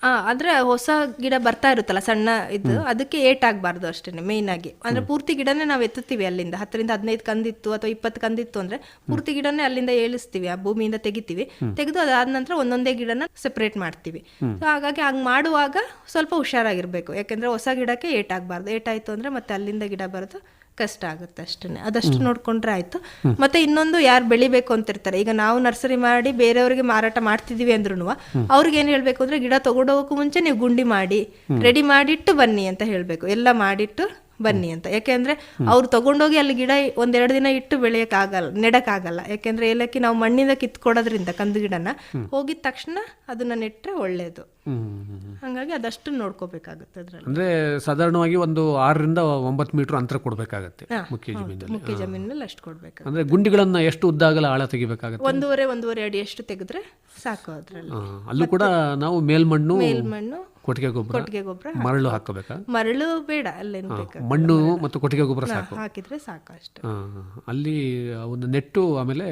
ಆ ಅಂದ್ರೆ ಹೊಸ ಗಿಡ ಬರ್ತಾ ಇರುತ್ತಲ್ಲ ಸಣ್ಣ ಇದು ಅದಕ್ಕೆ ಏಟ್ ಆಗಬಾರ್ದು ಅಷ್ಟೇ ಮೇನ್ ಆಗಿ. ಅಂದ್ರೆ ಪೂರ್ತಿ ಗಿಡನೇ ನಾವು ಎತ್ತುತ್ತೀವಿ ಅಲ್ಲಿಂದ. ಹತ್ತರಿಂದ ಹದಿನೈದು ಕಂದಿತ್ತು ಅಥವಾ ಇಪ್ಪತ್ತು ಕಂದಿತ್ತು ಅಂದ್ರೆ ಪೂರ್ತಿ ಗಿಡನೇ ಅಲ್ಲಿಂದ ಏಳಿಸ್ತೀವಿ ಆ ಭೂಮಿಯಿಂದ ತೆಗಿತೀವಿ. ತೆಗೆದು ಅದಾದ ನಂತರ ಒಂದೊಂದೇ ಗಿಡನ ಸೆಪರೇಟ್ ಮಾಡ್ತೀವಿ. ಸೊ ಹಾಗಾಗಿ ಹಂಗೆ ಮಾಡುವಾಗ ಸ್ವಲ್ಪ ಹುಷಾರಾಗಿರ್ಬೇಕು. ಯಾಕಂದ್ರೆ ಹೊಸ ಗಿಡಕ್ಕೆ ಏಟ್ ಆಗಬಾರ್ದು ಏಟ್ ಆಯ್ತು ಅಂದ್ರೆ ಮತ್ತೆ ಅಲ್ಲಿಂದ ಗಿಡ ಬರೋದು ಕಷ್ಟ ಆಗುತ್ತೆ ಅಷ್ಟೇ ಅದಷ್ಟು ನೋಡ್ಕೊಂಡ್ರೆ ಆಯ್ತು. ಮತ್ತೆ ಇನ್ನೊಂದು ಯಾರು ಬೆಳಿಬೇಕು ಅಂತಿರ್ತಾರೆ. ಈಗ ನಾವು ನರ್ಸರಿ ಮಾಡಿ ಬೇರೆಯವರಿಗೆ ಮಾರಾಟ ಮಾಡ್ತಿದೀವಿ ಅಂದ್ರೂ ಅವ್ರಿಗೆ ಏನ್ ಹೇಳ್ಬೇಕು ಅಂದ್ರೆ ಗಿಡ ತಗೊಂಡೋಗಕ್ಕೂ ಮುಂಚೆ ನೀವು ಗುಂಡಿ ಮಾಡಿ ರೆಡಿ ಮಾಡಿಟ್ಟು ಬನ್ನಿ ಅಂತ ಹೇಳ್ಬೇಕು. ಎಲ್ಲ ಮಾಡಿಟ್ಟು ಬನ್ನಿ ಅಂತ. ಯಾಕೆಂದ್ರೆ ಅವ್ರು ತಗೊಂಡೋಗಿ ಅಲ್ಲಿ ಗಿಡ ಒಂದೆರಡು ದಿನ ಇಟ್ಟು ಬೆಳೆಯಕ್ ಆಗಲ್ಲ ನೆಡಕ್ ಆಗಲ್ಲ ಯಾಕೆಂದ್ರೆ ಏಲಕ್ಕಿ ನಾವು ಮಣ್ಣಿಂದ ಕಿತ್ಕೊಡೋದ್ರಿಂದ ಕಂದು ಗಿಡನ ಹೋಗಿದ ತಕ್ಷಣ ಅದನ್ನ ನೆಟ್ರೆ ಒಳ್ಳೇದು. ಹಂಗಾಗಿ ಅದಷ್ಟು ನೋಡ್ಕೋಬೇಕಾಗುತ್ತೆ ಅದ್ರಲ್ಲಿ. ಅಂದ್ರೆ ಸಾಧಾರಣವಾಗಿ ಒಂದು ಆರರಿಂದ ಒಂಬತ್ತು ಮೀಟರ್ ಅಂತರ ಕೊಡಬೇಕಾಗುತ್ತೆ ಮುಖ್ಯ ಜಮೀನಲ್ಲಿ. ಮುಖ್ಯ ಜಮೀನಲ್ಲಿ ಅಷ್ಟು ಕೊಡ್ಬೇಕು ಅಂದ್ರೆ ಗುಂಡಿಗಳನ್ನ ಎಷ್ಟು ಉದ್ದಾಗಲ ಆಳ ತೆಗಿಬೇಕಾಗುತ್ತೆ? ಒಂದೂವರೆ ಒಂದೂವರೆ ಅಡಿ ಎಷ್ಟು ತೆಗೆದ್ರೆ ಸಾಕು ಅದ್ರಲ್ಲಿ. ಅಲ್ಲೂ ಕೂಡ ನಾವು ಮೇಲ್ಮಣ್ಣು ಮೇಲ್ಮಣ್ಣು ಕೊಟ್ಟಿಗೆ ಗೊಬ್ಬರ? ಕೊಟ್ಟಿಗೆ ಗೊಬ್ಬರ ಮರಳು ಹಾಕಬೇಕಾ ಮರಳು ಬೇಡ ಅಲ್ಲೇನು ಬೇಕು? ಮಣ್ಣು ಮತ್ತು ಕೊಟ್ಟಿಗೆ ಗೊಬ್ಬರ ಸಾಕು. ಹಾಕಿದ್ರೆ ಸಾಕು ಅಷ್ಟು. ಅಲ್ಲಿ ಒಂದು ನೆಟ್ಟು ಆಮೇಲೆ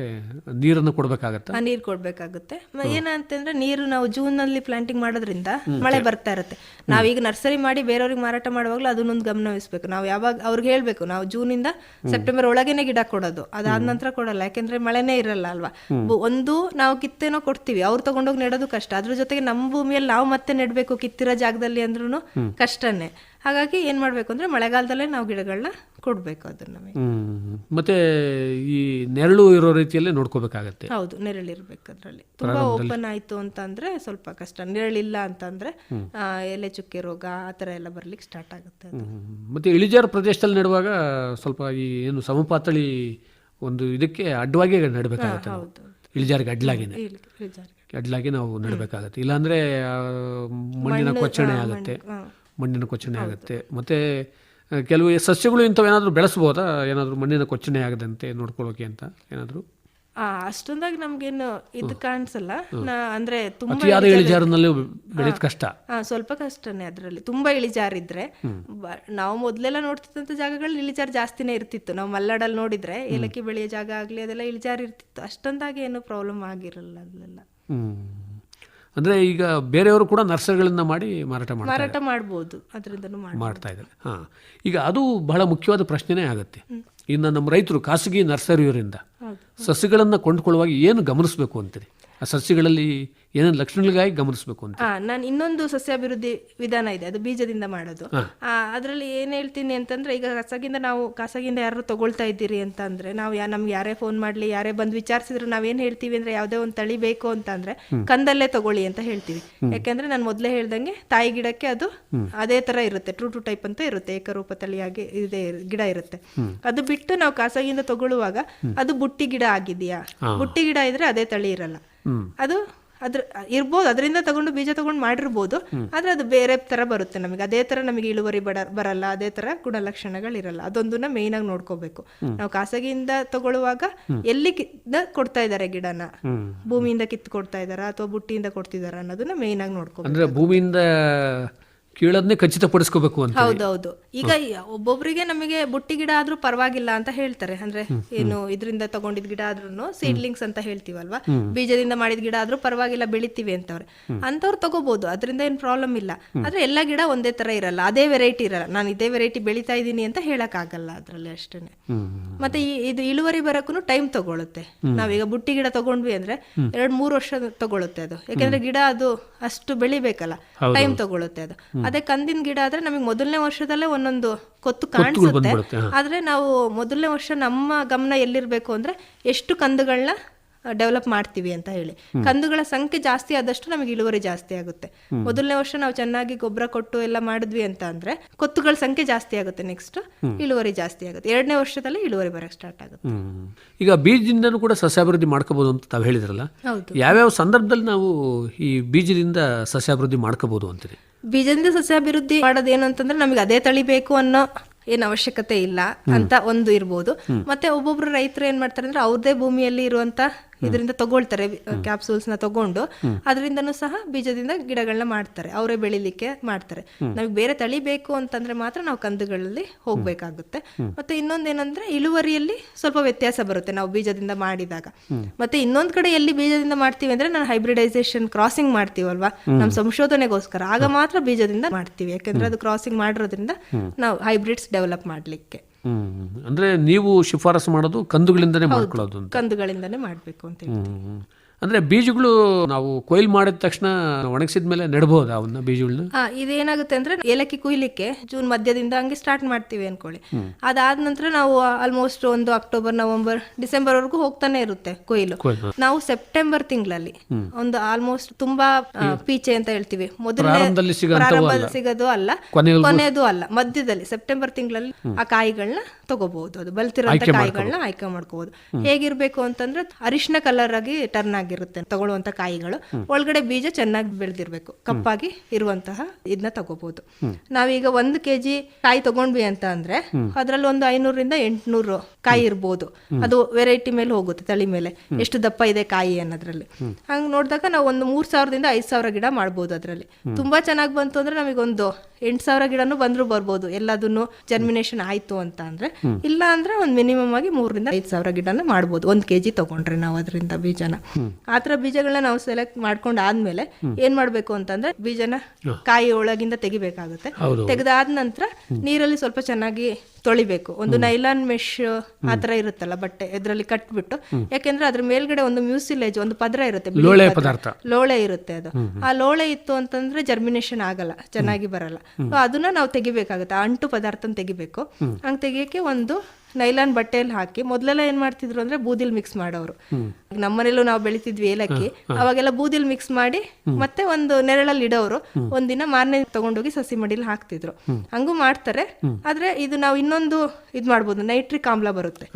ನೀರನ್ನು ಕೊಡಬೇಕಾಗತ್ತೆ? ನೀರು ಕೊಡಬೇಕಾಗುತ್ತೆ. ಏನಂತಂದ್ರೆ ನೀರು ನಾವು ಜೂನ್ನಲ್ಲಿ ಪ್ಲಾಂಟಿಂಗ್ ಮಾಡೋದ್ರಿಂದ ಮಳೆ ಬರ್ತಾ ಇರುತ್ತೆ. ನಾವೀಗ ನರ್ಸರಿ ಮಾಡಿ ಬೇರೆಯವ್ರಿಗೆ ಮಾರಾಟ ಮಾಡುವಾಗಲೂ ಅದನ್ನೊಂದು ಗಮನವಹಿಸ್ಬೇಕು. ನಾವು ಯಾವಾಗ ಅವ್ರಿಗೆ ಹೇಳ್ಬೇಕು ನಾವು ಜೂನ್ ಇಂದ ಸೆಪ್ಟೆಂಬರ್ ಒಳಗೇನೆ ಗಿಡ ಕೊಡೋದು. ಅದಾದ ನಂತರ ಕೊಡಲ್ಲ ಯಾಕೆಂದ್ರೆ ಮಳೆನೇ ಇರಲ್ಲ ಅಲ್ವಾ? ಒಂದು ನಾವು ಕಿತ್ತೇನೋ ಕೊಡ್ತೀವಿ ಅವ್ರು ತಗೊಂಡೋಗಿ ನೆಡೋದು ಕಷ್ಟ. ಅದ್ರ ಜೊತೆಗೆ ನಮ್ಮ ಭೂಮಿಯಲ್ಲಿ ನಾವು ಮತ್ತೆ ನೆಡಬೇಕು ಕಿತ್ತಿರೋ ಜಾಗದಲ್ಲಿ ಅಂದ್ರೂ ಕಷ್ಟನೇ. ಹಾಗಾಗಿ ಏನ್ ಮಾಡ್ಬೇಕು ಅಂದ್ರೆ ಮಳೆಗಾಲದಲ್ಲೇ ನಾವು ಗಿಡಗಳನ್ನ ಕೊಡ್ಬೇಕು ಅದನ್ನ ಹ್ಮ್ ಮತ್ತೆ ಈ ನೆರಳು ಇರೋ ರೀತಿಯಲ್ಲೇ ನೋಡ್ಕೋಬೇಕಾಗತ್ತೆ. ಹೌದು ನೆರಳಿರ್ಬೇಕು ಅದ್ರಲ್ಲಿ. ತುಂಬಾ ಓಪನ್ ಆಯ್ತು ಅಂತ ಅಂದ್ರೆ ಸ್ವಲ್ಪ ಕಷ್ಟ. ನೆರಳಿಲ್ಲ ಅಂತಂದ್ರೆ ಎಲೆ ಚುಕ್ಕೆ ರೋಗ ಆತರ ಥರ ಎಲ್ಲ ಬರ್ಲಿಕ್ಕೆ ಸ್ಟಾರ್ಟ್ ಆಗುತ್ತೆ ಮತ್ತೆ ಇಳಿಜಾರು ಪ್ರದೇಶದಲ್ಲಿ ನೆಡುವಾಗ ಸ್ವಲ್ಪ ಈ ಏನು ಸಮಪಾತಳಿ ಒಂದು ಇದಕ್ಕೆ ಅಡ್ಡವಾಗಿ ನೆಡಬೇಕಾಗುತ್ತೆ ಇಳಿಜಾರಿಗೆ ಅಡ್ಲಾಗಿನೇ. ಅಡ್ಲಾಗಿ ನಾವು ನೆಡಬೇಕಾಗತ್ತೆ. ಇಲ್ಲಾಂದ್ರೆ ಮಣ್ಣಿನ ಕೊಚ್ಚಣೆ ಆಗುತ್ತೆ. ಮಣ್ಣಿನ ಕೊಚ್ಚನೆ ಆಗುತ್ತೆ. ಮತ್ತೆ ಕೆಲವು ಸಸ್ಯಗಳು ಇಂಥವು ಏನಾದರೂ ಬೆಳೆಸ್ಬೋದಾ? ಏನಾದರೂ ಮಣ್ಣಿನ ಕೊಚ್ಚನೆ ಆಗದಂತೆ ನೋಡ್ಕೊಳ್ಳೋಕೆ ಅಂತ ಏನಾದರೂ? ಅಷ್ಟೊಂದಾಗಿ ನಮ್ಗೇನು ಇದು ಕಾಣಿಸಲ್ಲ. ನಾ ಅಂದ್ರೆ ತುಂಬಾ ಇಳಿಜಾರಿನಲ್ಲಿ ಬೆಳೆಯೋದು ಕಷ್ಟ. ಸ್ವಲ್ಪ ಕಷ್ಟನೇ ಅದರಲ್ಲಿ. ತುಂಬಾ ಇಳಿಜಾರಿದ್ರೆ ಇದ್ರೆ ನಾವು ಮೊದ್ಲೆಲ್ಲ ನೋಡ್ತಿದ್ದಂತ ಜಾಗಗಳಲ್ಲಿ ಇಳಿಜಾರು ಜಾಸ್ತಿನೇ ಇರ್ತಿತ್ತು. ನಾವು ಮಲ್ಲಾಡಲ್ಲಿ ನೋಡಿದ್ರೆ ಏಲಕ್ಕಿ ಬೆಳೆಯೋ ಜಾಗ ಆಗ್ಲಿ ಅದೆಲ್ಲ ಇಳಿಜಾರು ಇರ್ತಿತ್ತು ಅಷ್ಟೊಂದಾಗಿ ಏನು ಪ್ರಾಬ್ಲಮ್ ಆಗಿರಲ್ಲ ಹ್ಮ್. ಅಂದ್ರೆ ಈಗ ಬೇರೆಯವರು ಕೂಡ ನರ್ಸರಿಗಳನ್ನು ಮಾಡಿ ಮಾರಾಟ ಮಾಡ್ತಾರೆ ಮಾರಾಟ ಮಾಡ್ಬೋದು ಅದರಿಂದ ಮಾಡ್ತಾ ಇದ್ದಾರೆ. ಹಾಂ. ಈಗ ಅದು ಬಹಳ ಮುಖ್ಯವಾದ ಪ್ರಶ್ನೆನೇ ಆಗುತ್ತೆ. ಇನ್ನು ನಮ್ಮ ರೈತರು ಖಾಸಗಿ ನರ್ಸರಿಯವರಿಂದ ಸಸಿಗಳನ್ನು ಕೊಂಡ್ಕೊಳ್ಳುವಾಗ ಏನು ಗಮನಿಸಬೇಕು ಅಂತೀರಿ? ಆ ಸಸ್ಯಗಳಲ್ಲಿ ಏನೇನು ಲಕ್ಷಣಗಳಿಗಾಗಿ ಗಮನಿಸಬೇಕು ಅಂತ? ನಾನು ಇನ್ನೊಂದು ಸಸ್ಯಾಭಿವೃದ್ಧಿ ವಿಧಾನ ಇದೆ ಅದು ಬೀಜದಿಂದ ಮಾಡೋದು. ಆ, ಏನು ಏನ್ ಹೇಳ್ತೀನಿ ಅಂತಂದ್ರೆ ಈಗ ಕಸಗಿಂದ ನಾವು ಕಸಗಿಂದ ಯಾರು ತಗೊಳ್ತಾ ಇದ್ದೀರಿ ಅಂತ ಅಂದ್ರೆ ನಾವು ನಮ್ಗೆ ಯಾರೇ ಫೋನ್ ಮಾಡ್ಲಿ ಯಾರೇ ಬಂದು ವಿಚಾರಿಸಿದ್ರು ನಾವೇನು ಹೇಳ್ತೀವಿ ಅಂದ್ರೆ ಯಾವುದೇ ಒಂದು ತಳಿ ಬೇಕು ಅಂತ ಅಂದ್ರೆ ಕಂದಲ್ಲೇ ತಗೊಳ್ಳಿ ಅಂತ ಹೇಳ್ತೀವಿ. ಯಾಕಂದ್ರೆ ನಾನು ಮೊದಲೇ ಹೇಳ್ದಂಗೆ ತಾಯಿ ಗಿಡಕ್ಕೆ ಅದು ಅದೇ ತರ ಇರುತ್ತೆ ಟ್ರೂ ಟು ಟೈಪ್ ಅಂತ ಇರುತ್ತೆ ಏಕರೂಪ ತಳಿಯಾಗಿ ಇದೇ ಗಿಡ ಇರುತ್ತೆ. ಅದು ಬಿಟ್ಟು ನಾವು ಖಾಸಗಿಯಿಂದ ತಗೊಳ್ಳುವಾಗ ಅದು ಬುಟ್ಟಿ ಗಿಡ ಆಗಿದೆಯಾ? ಬುಟ್ಟಿ ಗಿಡ ಇದ್ರೆ ಅದೇ ತಳಿ ಇರಲ್ಲ. ಅದು ಅದ್ರ, ಇರ್ಬೋದು, ಅದರಿಂದ ತಗೊಂಡು ಬೀಜ ತಗೊಂಡು ಮಾಡಿರ್ಬೋದು, ಆದ್ರೆ ಅದು ಬೇರೆ ತರ ಬರುತ್ತೆ ನಮಗೆ. ಅದೇ ತರ ನಮಗೆ ಇಳುವರಿ ಬಡ, ಬರಲ್ಲ, ಅದೇ ತರ ಗುಣಲಕ್ಷಣಗಳಿರಲ್ಲ ಅದೊಂದನ್ನ ಮೇನ್ ಆಗಿ ನೋಡ್ಕೋಬೇಕು. ನಾವು ಖಾಸಗಿಯಿಂದ ತಗೊಳ್ಳುವಾಗ ಎಲ್ಲಿ ಕೊಡ್ತಾ ಇದ್ದಾರೆ ಗಿಡನ? ಭೂಮಿಯಿಂದ ಕಿತ್ತು ಕೊಡ್ತಾ ಇದಾರ ಅಥವಾ ಬುಟ್ಟಿಯಿಂದ ಕೊಡ್ತಿದಾರ ಅನ್ನೋದನ್ನ ಮೇನ್ ಆಗಿ ನೋಡ್ಕೋಬೇಕು. ಭೂಮಿಯಿಂದ ಕೀಳೋದನ್ನೇ ಖಚಿತಪಡಿಸ್ಕೋಬೇಕು ಅಂತ ಹೌದೌದು. ಈಗ ಒಬ್ಬೊಬ್ಬರಿಗೆ ಒಬ್ಬೊಬ್ರಿಗೆ ನಮಗೆ ಬುಟ್ಟಿ ಗಿಡ ಆದ್ರೂ ಪರವಾಗಿಲ್ಲ ಅಂತ ಹೇಳ್ತಾರೆ. ಅಂದ್ರೆ ಏನು ಇದರಿಂದ ತಗೊಂಡಿದ್ ಗಿಡ ಆದ್ರೂ ಸೀಡ್ಲಿಂಗ್ಸ್ ಅಂತ ಹೇಳ್ತೀವಲ್ವಾ? ಬೀಜದಿಂದ ಮಾಡಿದ ಗಿಡ ಆದ್ರೂ ಪರವಾಗಿಲ್ಲ ಬೆಳಿತೀವಿ ಅಂತವ್ರೆ. ಅಂತವ್ರು ತಗೋಬಹುದು ಅದರಿಂದ ಏನ್ ಪ್ರಾಬ್ಲಮ್ ಇಲ್ಲ. ಆದ್ರೆ ಎಲ್ಲಾ ಗಿಡ ಒಂದೇ ತರ ಇರಲ್ಲ. ಅದೇ ವೆರೈಟಿ ಇರಲ್ಲ. ನಾನು ಇದೇ ವೆರೈಟಿ ಬೆಳಿತಾ ಇದ್ದೀನಿ ಅಂತ ಹೇಳಕ್ ಆಗಲ್ಲ ಅದ್ರಲ್ಲಿ ಅಷ್ಟೇನೆ. ಮತ್ತೆ ಈ ಇದು ಇಳುವರಿ ಬರಕ್ಕೂ ಟೈಮ್ ತಗೊಳುತ್ತೆ. ನಾವೀಗ ಬುಟ್ಟಿ ಗಿಡ ತಗೊಂಡ್ವಿ ಅಂದ್ರೆ ಎರಡ್ ಮೂರು ವರ್ಷ ತಗೊಳುತ್ತೆ ಅದು. ಯಾಕಂದ್ರೆ ಗಿಡ ಅದು ಅಷ್ಟು ಬೆಳಿಬೇಕಲ್ಲ. ಟೈಮ್ ತಗೊಳುತ್ತೆ ಅದು. ಅದೇ ಕಂದಿನ ಗಿಡ ಆದ್ರೆ ನಮಗೆ ಮೊದಲನೇ ವರ್ಷದಲ್ಲೇ ಒಂದೊಂದು ಕೊತ್ತು ಕಾಣಿಸುತ್ತೆ. ಆದ್ರೆ ನಾವು ಮೊದಲನೇ ವರ್ಷ ನಮ್ಮ ಗಮನ ಎಲ್ಲಿರ್ಬೇಕು ಅಂದ್ರೆ ಎಷ್ಟು ಕಂದುಗಳನ್ನ ಡೆವಲಪ್ ಮಾಡ್ತೀವಿ ಅಂತ ಹೇಳಿ. ಕಂದುಗಳ ಸಂಖ್ಯೆ ಜಾಸ್ತಿ ಆದಷ್ಟು ನಮಗೆ ಇಳುವರಿ ಜಾಸ್ತಿ ಆಗುತ್ತೆ. ಮೊದಲನೇ ವರ್ಷ ನಾವು ಚೆನ್ನಾಗಿ ಗೊಬ್ಬರ ಕೊಟ್ಟು ಎಲ್ಲ ಮಾಡಿದ್ವಿ ಅಂತ ಅಂದ್ರೆ ಕೊತ್ತುಗಳ ಸಂಖ್ಯೆ ಜಾಸ್ತಿ ಆಗುತ್ತೆ ನೆಕ್ಸ್ಟ್ ಇಳುವರಿ ಜಾಸ್ತಿ ಆಗುತ್ತೆ. ಎರಡನೇ ವರ್ಷದಲ್ಲಿ ಇಳುವರಿ ಬರಕ್ ಸ್ಟಾರ್ಟ್ ಆಗುತ್ತೆ. ಈಗ ಬೀಜದಿಂದನೂ ಕೂಡ ಸಸ್ಯಾಭಿವೃದ್ಧಿ ಮಾಡ್ಕೋಬಹುದು ಅಂತ ತಾವು ಹೇಳಿದ್ರಲ್ಲ? ಹೌದು. ಯಾವ್ಯಾವ ಸಂದರ್ಭದಲ್ಲಿ ನಾವು ಈ ಬೀಜದಿಂದ ಸಸ್ಯಾಭಿವೃದ್ಧಿ ಮಾಡ್ಕೋಬಹುದು ಅಂತೀರಿ? ಬೀಜದಿಂದ ಸಸ್ಯ ಅಭಿವೃದ್ಧಿ ಮಾಡೋದೇನು ಅಂತಂದ್ರೆ ನಮಗೆ ಅದೇ ತಳಿ ಬೇಕು ಅನ್ನೋ ಏನ್ ಅವಶ್ಯಕತೆ ಇಲ್ಲ ಅಂತ ಒಂದು ಇರ್ಬೋದು. ಮತ್ತೆ ಒಬ್ಬೊಬ್ರು ರೈತರು ಏನ್ ಮಾಡ್ತಾರೆ ಅಂದ್ರೆ ಅವ್ರದೇ ಭೂಮಿಯಲ್ಲಿ ಇರುವಂತ ಇದರಿಂದ ತಗೊಳ್ತಾರೆ ಕ್ಯಾಪ್ಸೂಲ್ಸ್ನ ತಗೊಂಡು. ಅದರಿಂದನೂ ಸಹ ಬೀಜದಿಂದ ಗಿಡಗಳನ್ನ ಮಾಡ್ತಾರೆ ಅವರೇ ಬೆಳಿಲಿಕ್ಕೆ ಮಾಡ್ತಾರೆ. ನಮಗೆ ಬೇರೆ ತಳಿ ಬೇಕು ಅಂತಂದ್ರೆ ಮಾತ್ರ ನಾವು ಕಂದುಗಳಲ್ಲಿ ಹೋಗ್ಬೇಕಾಗುತ್ತೆ. ಮತ್ತೆ ಇನ್ನೊಂದೇನಂದ್ರೆ ಇಳುವರಿಯಲ್ಲಿ ಸ್ವಲ್ಪ ವ್ಯತ್ಯಾಸ ಬರುತ್ತೆ ನಾವು ಬೀಜದಿಂದ ಮಾಡಿದಾಗ. ಮತ್ತೆ ಇನ್ನೊಂದ್ ಕಡೆ ಎಲ್ಲಿ ಬೀಜದಿಂದ ಮಾಡ್ತೀವಿ ಅಂದ್ರೆ ನಾನು ಹೈಬ್ರಿಡೈಸೇಷನ್ ಕ್ರಾಸಿಂಗ್ ಮಾಡ್ತೀವಲ್ವಾ? ನಮ್ಮ ಸಂಶೋಧನೆಗೋಸ್ಕರ. ಆಗ ಮಾತ್ರ ಬೀಜದಿಂದ ಮಾಡ್ತೀವಿ. ಯಾಕಂದ್ರೆ ಅದು ಕ್ರಾಸಿಂಗ್ ಮಾಡಿರೋದ್ರಿಂದ ನಾವು ಹೈಬ್ರಿಡ್ಸ್ ಡೆವಲಪ್ ಮಾಡ್ಲಿಕ್ಕೆ. ಅಂದ್ರೆ ನೀವು ಶಿಫಾರಸು ಮಾಡೋದು ಕಂದುಗಳಿಂದನೇ ಮಾಡ್ಕೊಳ್ಳೋದು ಕಂದುಗಳಿಂದನೇ ಮಾಡಬೇಕು ಅಂತ. ಅಂದ್ರೆ ಬೀಜಗಳು ನಾವು ಕೊಯ್ಲು ಮಾಡಿದ ತಕ್ಷಣ ಒಣಗಿಸಿದ ಮೇಲೆ ನೆಡಬಹುದು ಅವನ್ನ ಬೀಜಗಳನ್ನ ಇದೇನಾಗುತ್ತೆ ಅಂದ್ರೆ ಏಲಕ್ಕಿ ಕುಯ್ಲಿಕ್ಕೆ ಜೂನ್ ಮಧ್ಯದಿಂದ ಹಂಗೆ ಸ್ಟಾರ್ಟ್ ಮಾಡ್ತೀವಿ ಅನ್ಕೊಳ್ಳಿ. ಅದಾದ ನಂತರ ನಾವು ಆಲ್ಮೋಸ್ಟ್ ಒಂದು ಅಕ್ಟೋಬರ್ ನವೆಂಬರ್ ಡಿಸೆಂಬರ್ ವರೆಗೂ ಹೋಗ್ತಾನೆ ಇರುತ್ತೆ ಕೊಯ್ಲು. ನಾವು ಸೆಪ್ಟೆಂಬರ್ ತಿಂಗಳಲ್ಲಿ ಒಂದು ಆಲ್ಮೋಸ್ಟ್ ತುಂಬಾ ಪೀಚೆ ಅಂತ ಹೇಳ್ತೀವಿ. ಮೊದಲನೇ ಪ್ರಾರಂಭದಲ್ಲಿ ಸಿಗೋದು ಅಲ್ಲ. ಕೊನೆಯದು ಅಲ್ಲ. ಮಧ್ಯದಲ್ಲಿ ಸೆಪ್ಟೆಂಬರ್ ತಿಂಗಳಲ್ಲಿ ಆ ಕಾಯಿಗಳನ್ನ ತಗೋಬಹುದು. ಅದು ಬಲ್ತಿರೋ ಕಾಯಿಗಳನ್ನ ಆಯ್ಕೆ ಮಾಡ್ಕೋಬಹುದು ಹೇಗಿರ್ಬೇಕು ಅಂತಂದ್ರೆ ಅರಿಶಿನ ಕಲರ್ ಆಗಿ ಟರ್ನ್ ಆಗಿ ಆಗಿರುತ್ತೆ ತಗೊಳ್ಳುವಂತ ಕಾಯಿಗಳು. ಒಳಗಡೆ ಬೀಜ ಚೆನ್ನಾಗಿ ಬೆಳೆದಿರ್ಬೇಕು. ಕಪ್ಪಾಗಿ ಇರುವಂತಹ ಇದನ್ನ ತಗೋಬಹುದು ನಾವೀಗ ಒಂದು ಕೆಜಿ ಕಾಯಿ ತಗೊಂಡ್ವಿ ಅಂತ ಅಂದ್ರೆ ಅದ್ರಲ್ಲಿ ಒಂದು ಐನೂರಿಂದ ಎಂಟುನೂರು ಕಾಯಿ ಇರ್ಬೋದು. ಅದು ವೆರೈಟಿ ಮೇಲೆ ಹೋಗುತ್ತೆ ತಳಿ ಮೇಲೆ. ಎಷ್ಟು ದಪ್ಪ ಇದೆ ಕಾಯಿ ಅನ್ನೋದ್ರಲ್ಲಿ. ಹಂಗ್ ನೋಡಿದಾಗ ನಾವು ಒಂದು ಮೂರ್ ಸಾವಿರದಿಂದ ಐದ್ ಸಾವಿರ ಗಿಡ ಮಾಡ್ಬೋದು ಅದ್ರಲ್ಲಿ. ತುಂಬಾ ಚೆನ್ನಾಗಿ ಬಂತು ಅಂದ್ರೆ ನಮಗೊಂದು ಎಂಟು ಸಾವಿರ ಗಿಡನು ಬಂದ್ರು ಬರ್ಬೋದು. ಎಲ್ಲದನ್ನು ಜರ್ಮಿನೇಷನ್ ಆಯ್ತು ಅಂತ ಅಂದ್ರೆ. ಇಲ್ಲ ಅಂದ್ರೆ ಒಂದ್ ಮಿನಿಮಮ್ ಆಗಿ ಮೂರರಿಂದ ಐದ್ ಸಾವಿರ ಗಿಡನ ಮಾಡ್ಬೋದು. ಒಂದ್ ಕೆಜಿ ತಗೊಂಡ್ರೆ ನಾವು ಅದರಿಂದ ಬೀಜನ. ಆತರ ಬೀಜಗಳನ್ನ ನಾವು ಸೆಲೆಕ್ಟ್ ಮಾಡ್ಕೊಂಡ್ ಆದ್ಮೇಲೆ ಏನ್ ಮಾಡ್ಬೇಕು ಅಂತಂದ್ರೆ ಬೀಜನ ಕಾಯಿ ಒಳಗಿಂದ ತೆಗಿಬೇಕಾಗುತ್ತೆ. ತೆಗೆದಾದ ನಂತರ ನೀರಲ್ಲಿ ಸ್ವಲ್ಪ ಚೆನ್ನಾಗಿ ತೊಳಿಬೇಕು. ಒಂದು ನೈಲಾನ್ ಮೆಶ್ ಆತರ ಇರುತ್ತಲ್ಲ ಬಟ್ಟೆ ಇದ್ರಲ್ಲಿ ಕಟ್ಬಿಟ್ಟು. ಯಾಕೆಂದ್ರೆ ಅದ್ರ ಮೇಲ್ಗಡೆ ಒಂದು ಮ್ಯೂಸಿಲೇಜ್ ಒಂದು ಪದರ ಇರುತ್ತೆ ಲೋಳೆ ಪದಾರ್ಥ. ಲೋಳೆ ಇರುತ್ತೆ ಅದು. ಆ ಲೋಳೆ ಇತ್ತು ಅಂತಂದ್ರೆ ಜರ್ಮಿನೇಷನ್ ಆಗಲ್ಲ ಚೆನ್ನಾಗಿ ಬರಲ್ಲ. ಅದನ್ನ ನಾವು ತೆಗಿಬೇಕಾಗುತ್ತೆ. ಆ ಅಂಟು ಪದಾರ್ಥನ ತೆಗಿಬೇಕು. ಹಂಗ್ ತೆಗಿಯಕ್ಕೆ ಒಂದು ನೈಲಾನ್ ಬಟ್ಟೆಯಲ್ಲಿ ಹಾಕಿ ಮೊದಲೆಲ್ಲ ಏನ್ ಮಾಡ್ತಿದ್ರು ಅಂದ್ರೆ ಬೂದಿಲ್ ಮಿಕ್ಸ್ ಮಾಡೋರು. ನಮ್ಮನೇಲೂ ನಾವು ಬೆಳಿತಿದ್ವಿ ಏಲಕ್ಕಿ. ಅವಾಗೆಲ್ಲ ಬೂದಿಲ್ ಮಿಕ್ಸ್ ಮಾಡಿ ಮತ್ತೆ ಒಂದು ನೆರಳಲ್ಲಿ ಇಡೋರು. ಒಂದಿನ ಮಾರನೇ ತಗೊಂಡೋಗಿ ಸಸಿ ಮಡಿಲಿ ಹಾಕ್ತಿದ್ರು. ಹಂಗೂ ಮಾಡ್ತಾರೆ. ಆದ್ರೆ ಇದು ನಾವು ಇನ್ನೊಂದು ಇದು ಮಾಡ್ಬೋದು ನೈಟ್ರಿಕ್ ಆಮ್ಲ ಬರುತ್ತೆ.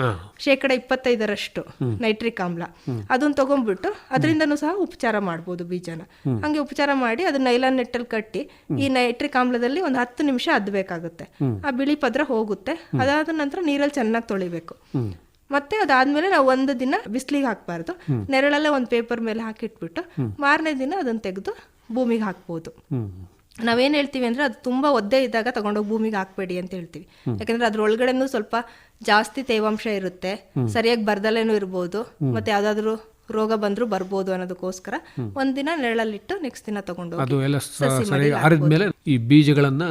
ಶೇಕಡ ಇಪ್ಪತ್ತೈದರಷ್ಟು ನೈಟ್ರಿಕ್ ಆಮ್ಲ. ಅದನ್ನ ತಗೊಂಡ್ಬಿಟ್ಟು ಅದರಿಂದನೂ ಸಹ ಉಪಚಾರ ಮಾಡ್ಬೋದು ಬೀಜನ. ಹಂಗೆ ಉಪಚಾರ ಮಾಡಿ ಅದನ್ನ ನೈಲಾನ್ ನೆಟ್ಟಲ್ಲಿ ಕಟ್ಟಿ ಈ ನೈಟ್ರಿಕ್ ಆಮ್ಲದಲ್ಲಿ ಒಂದು ಹತ್ತು ನಿಮಿಷ ಅದ್ಬೇಕಾಗುತ್ತೆ. ಆ ಬಿಳಿ ಪದ್ರ ಹೋಗುತ್ತೆ. ಅದಾದ ನಂತರ ನೀರಲ್ಲಿ ಚೆನ್ನಾಗಿ ತೊಳಿಬೇಕು. ಮತ್ತೆ ಅದಾದ್ಮೇಲೆ ನಾವು ಒಂದು ದಿನ ಬಿಸಿಲಿಗೆ ಹಾಕ್ಬಾರ್ದು. ನೆರಳಲ್ಲೇ ಒಂದು ಪೇಪರ್ ಮೇಲೆ ಹಾಕಿಟ್ಬಿಟ್ಟು ಮಾರನೇ ದಿನ ಅದನ್ನ ತೆಗೆದು ಭೂಮಿಗೆ ಹಾಕ್ಬೋದು. ನಾವೇನ್ ಹೇಳ್ತೀವಿ ಅಂದ್ರೆ ಅದು ತುಂಬಾ ಒದ್ದೆ ಇದ್ದಾಗ ತಗೊಂಡೋಗಿ ಭೂಮಿಗೆ ಹಾಕ್ಬೇಡಿ ಅಂತ ಹೇಳ್ತೀವಿ. ಯಾಕಂದ್ರೆ ಅದ್ರ ಒಳಗಡೆನೂ ಸ್ವಲ್ಪ ಜಾಸ್ತಿ ತೇವಾಂಶ ಇರುತ್ತೆ. ಸರಿಯಾಗಿ ಬರ್ದಲೇನೂ ಇರ್ಬೋದು. ಮತ್ತೆ ಯಾವ್ದಾದ್ರು ರೋಗ ಬಂದರೂ ಬರ್ಬೋದು ಅನ್ನೋದಕ್ಕೋಸ್ಕರ ಒಂದಿನ ನೆರಳಲ್ಲಿಟ್ಟು ನೆಕ್ಸ್ಟ್ ದಿನ ತಗೊಂಡು ಅದು ಎಲ್ಲ ಸರಿ ಆರಿದ್ಮೇಲೆ ಈ ಬೀಜಗಳನ್ನ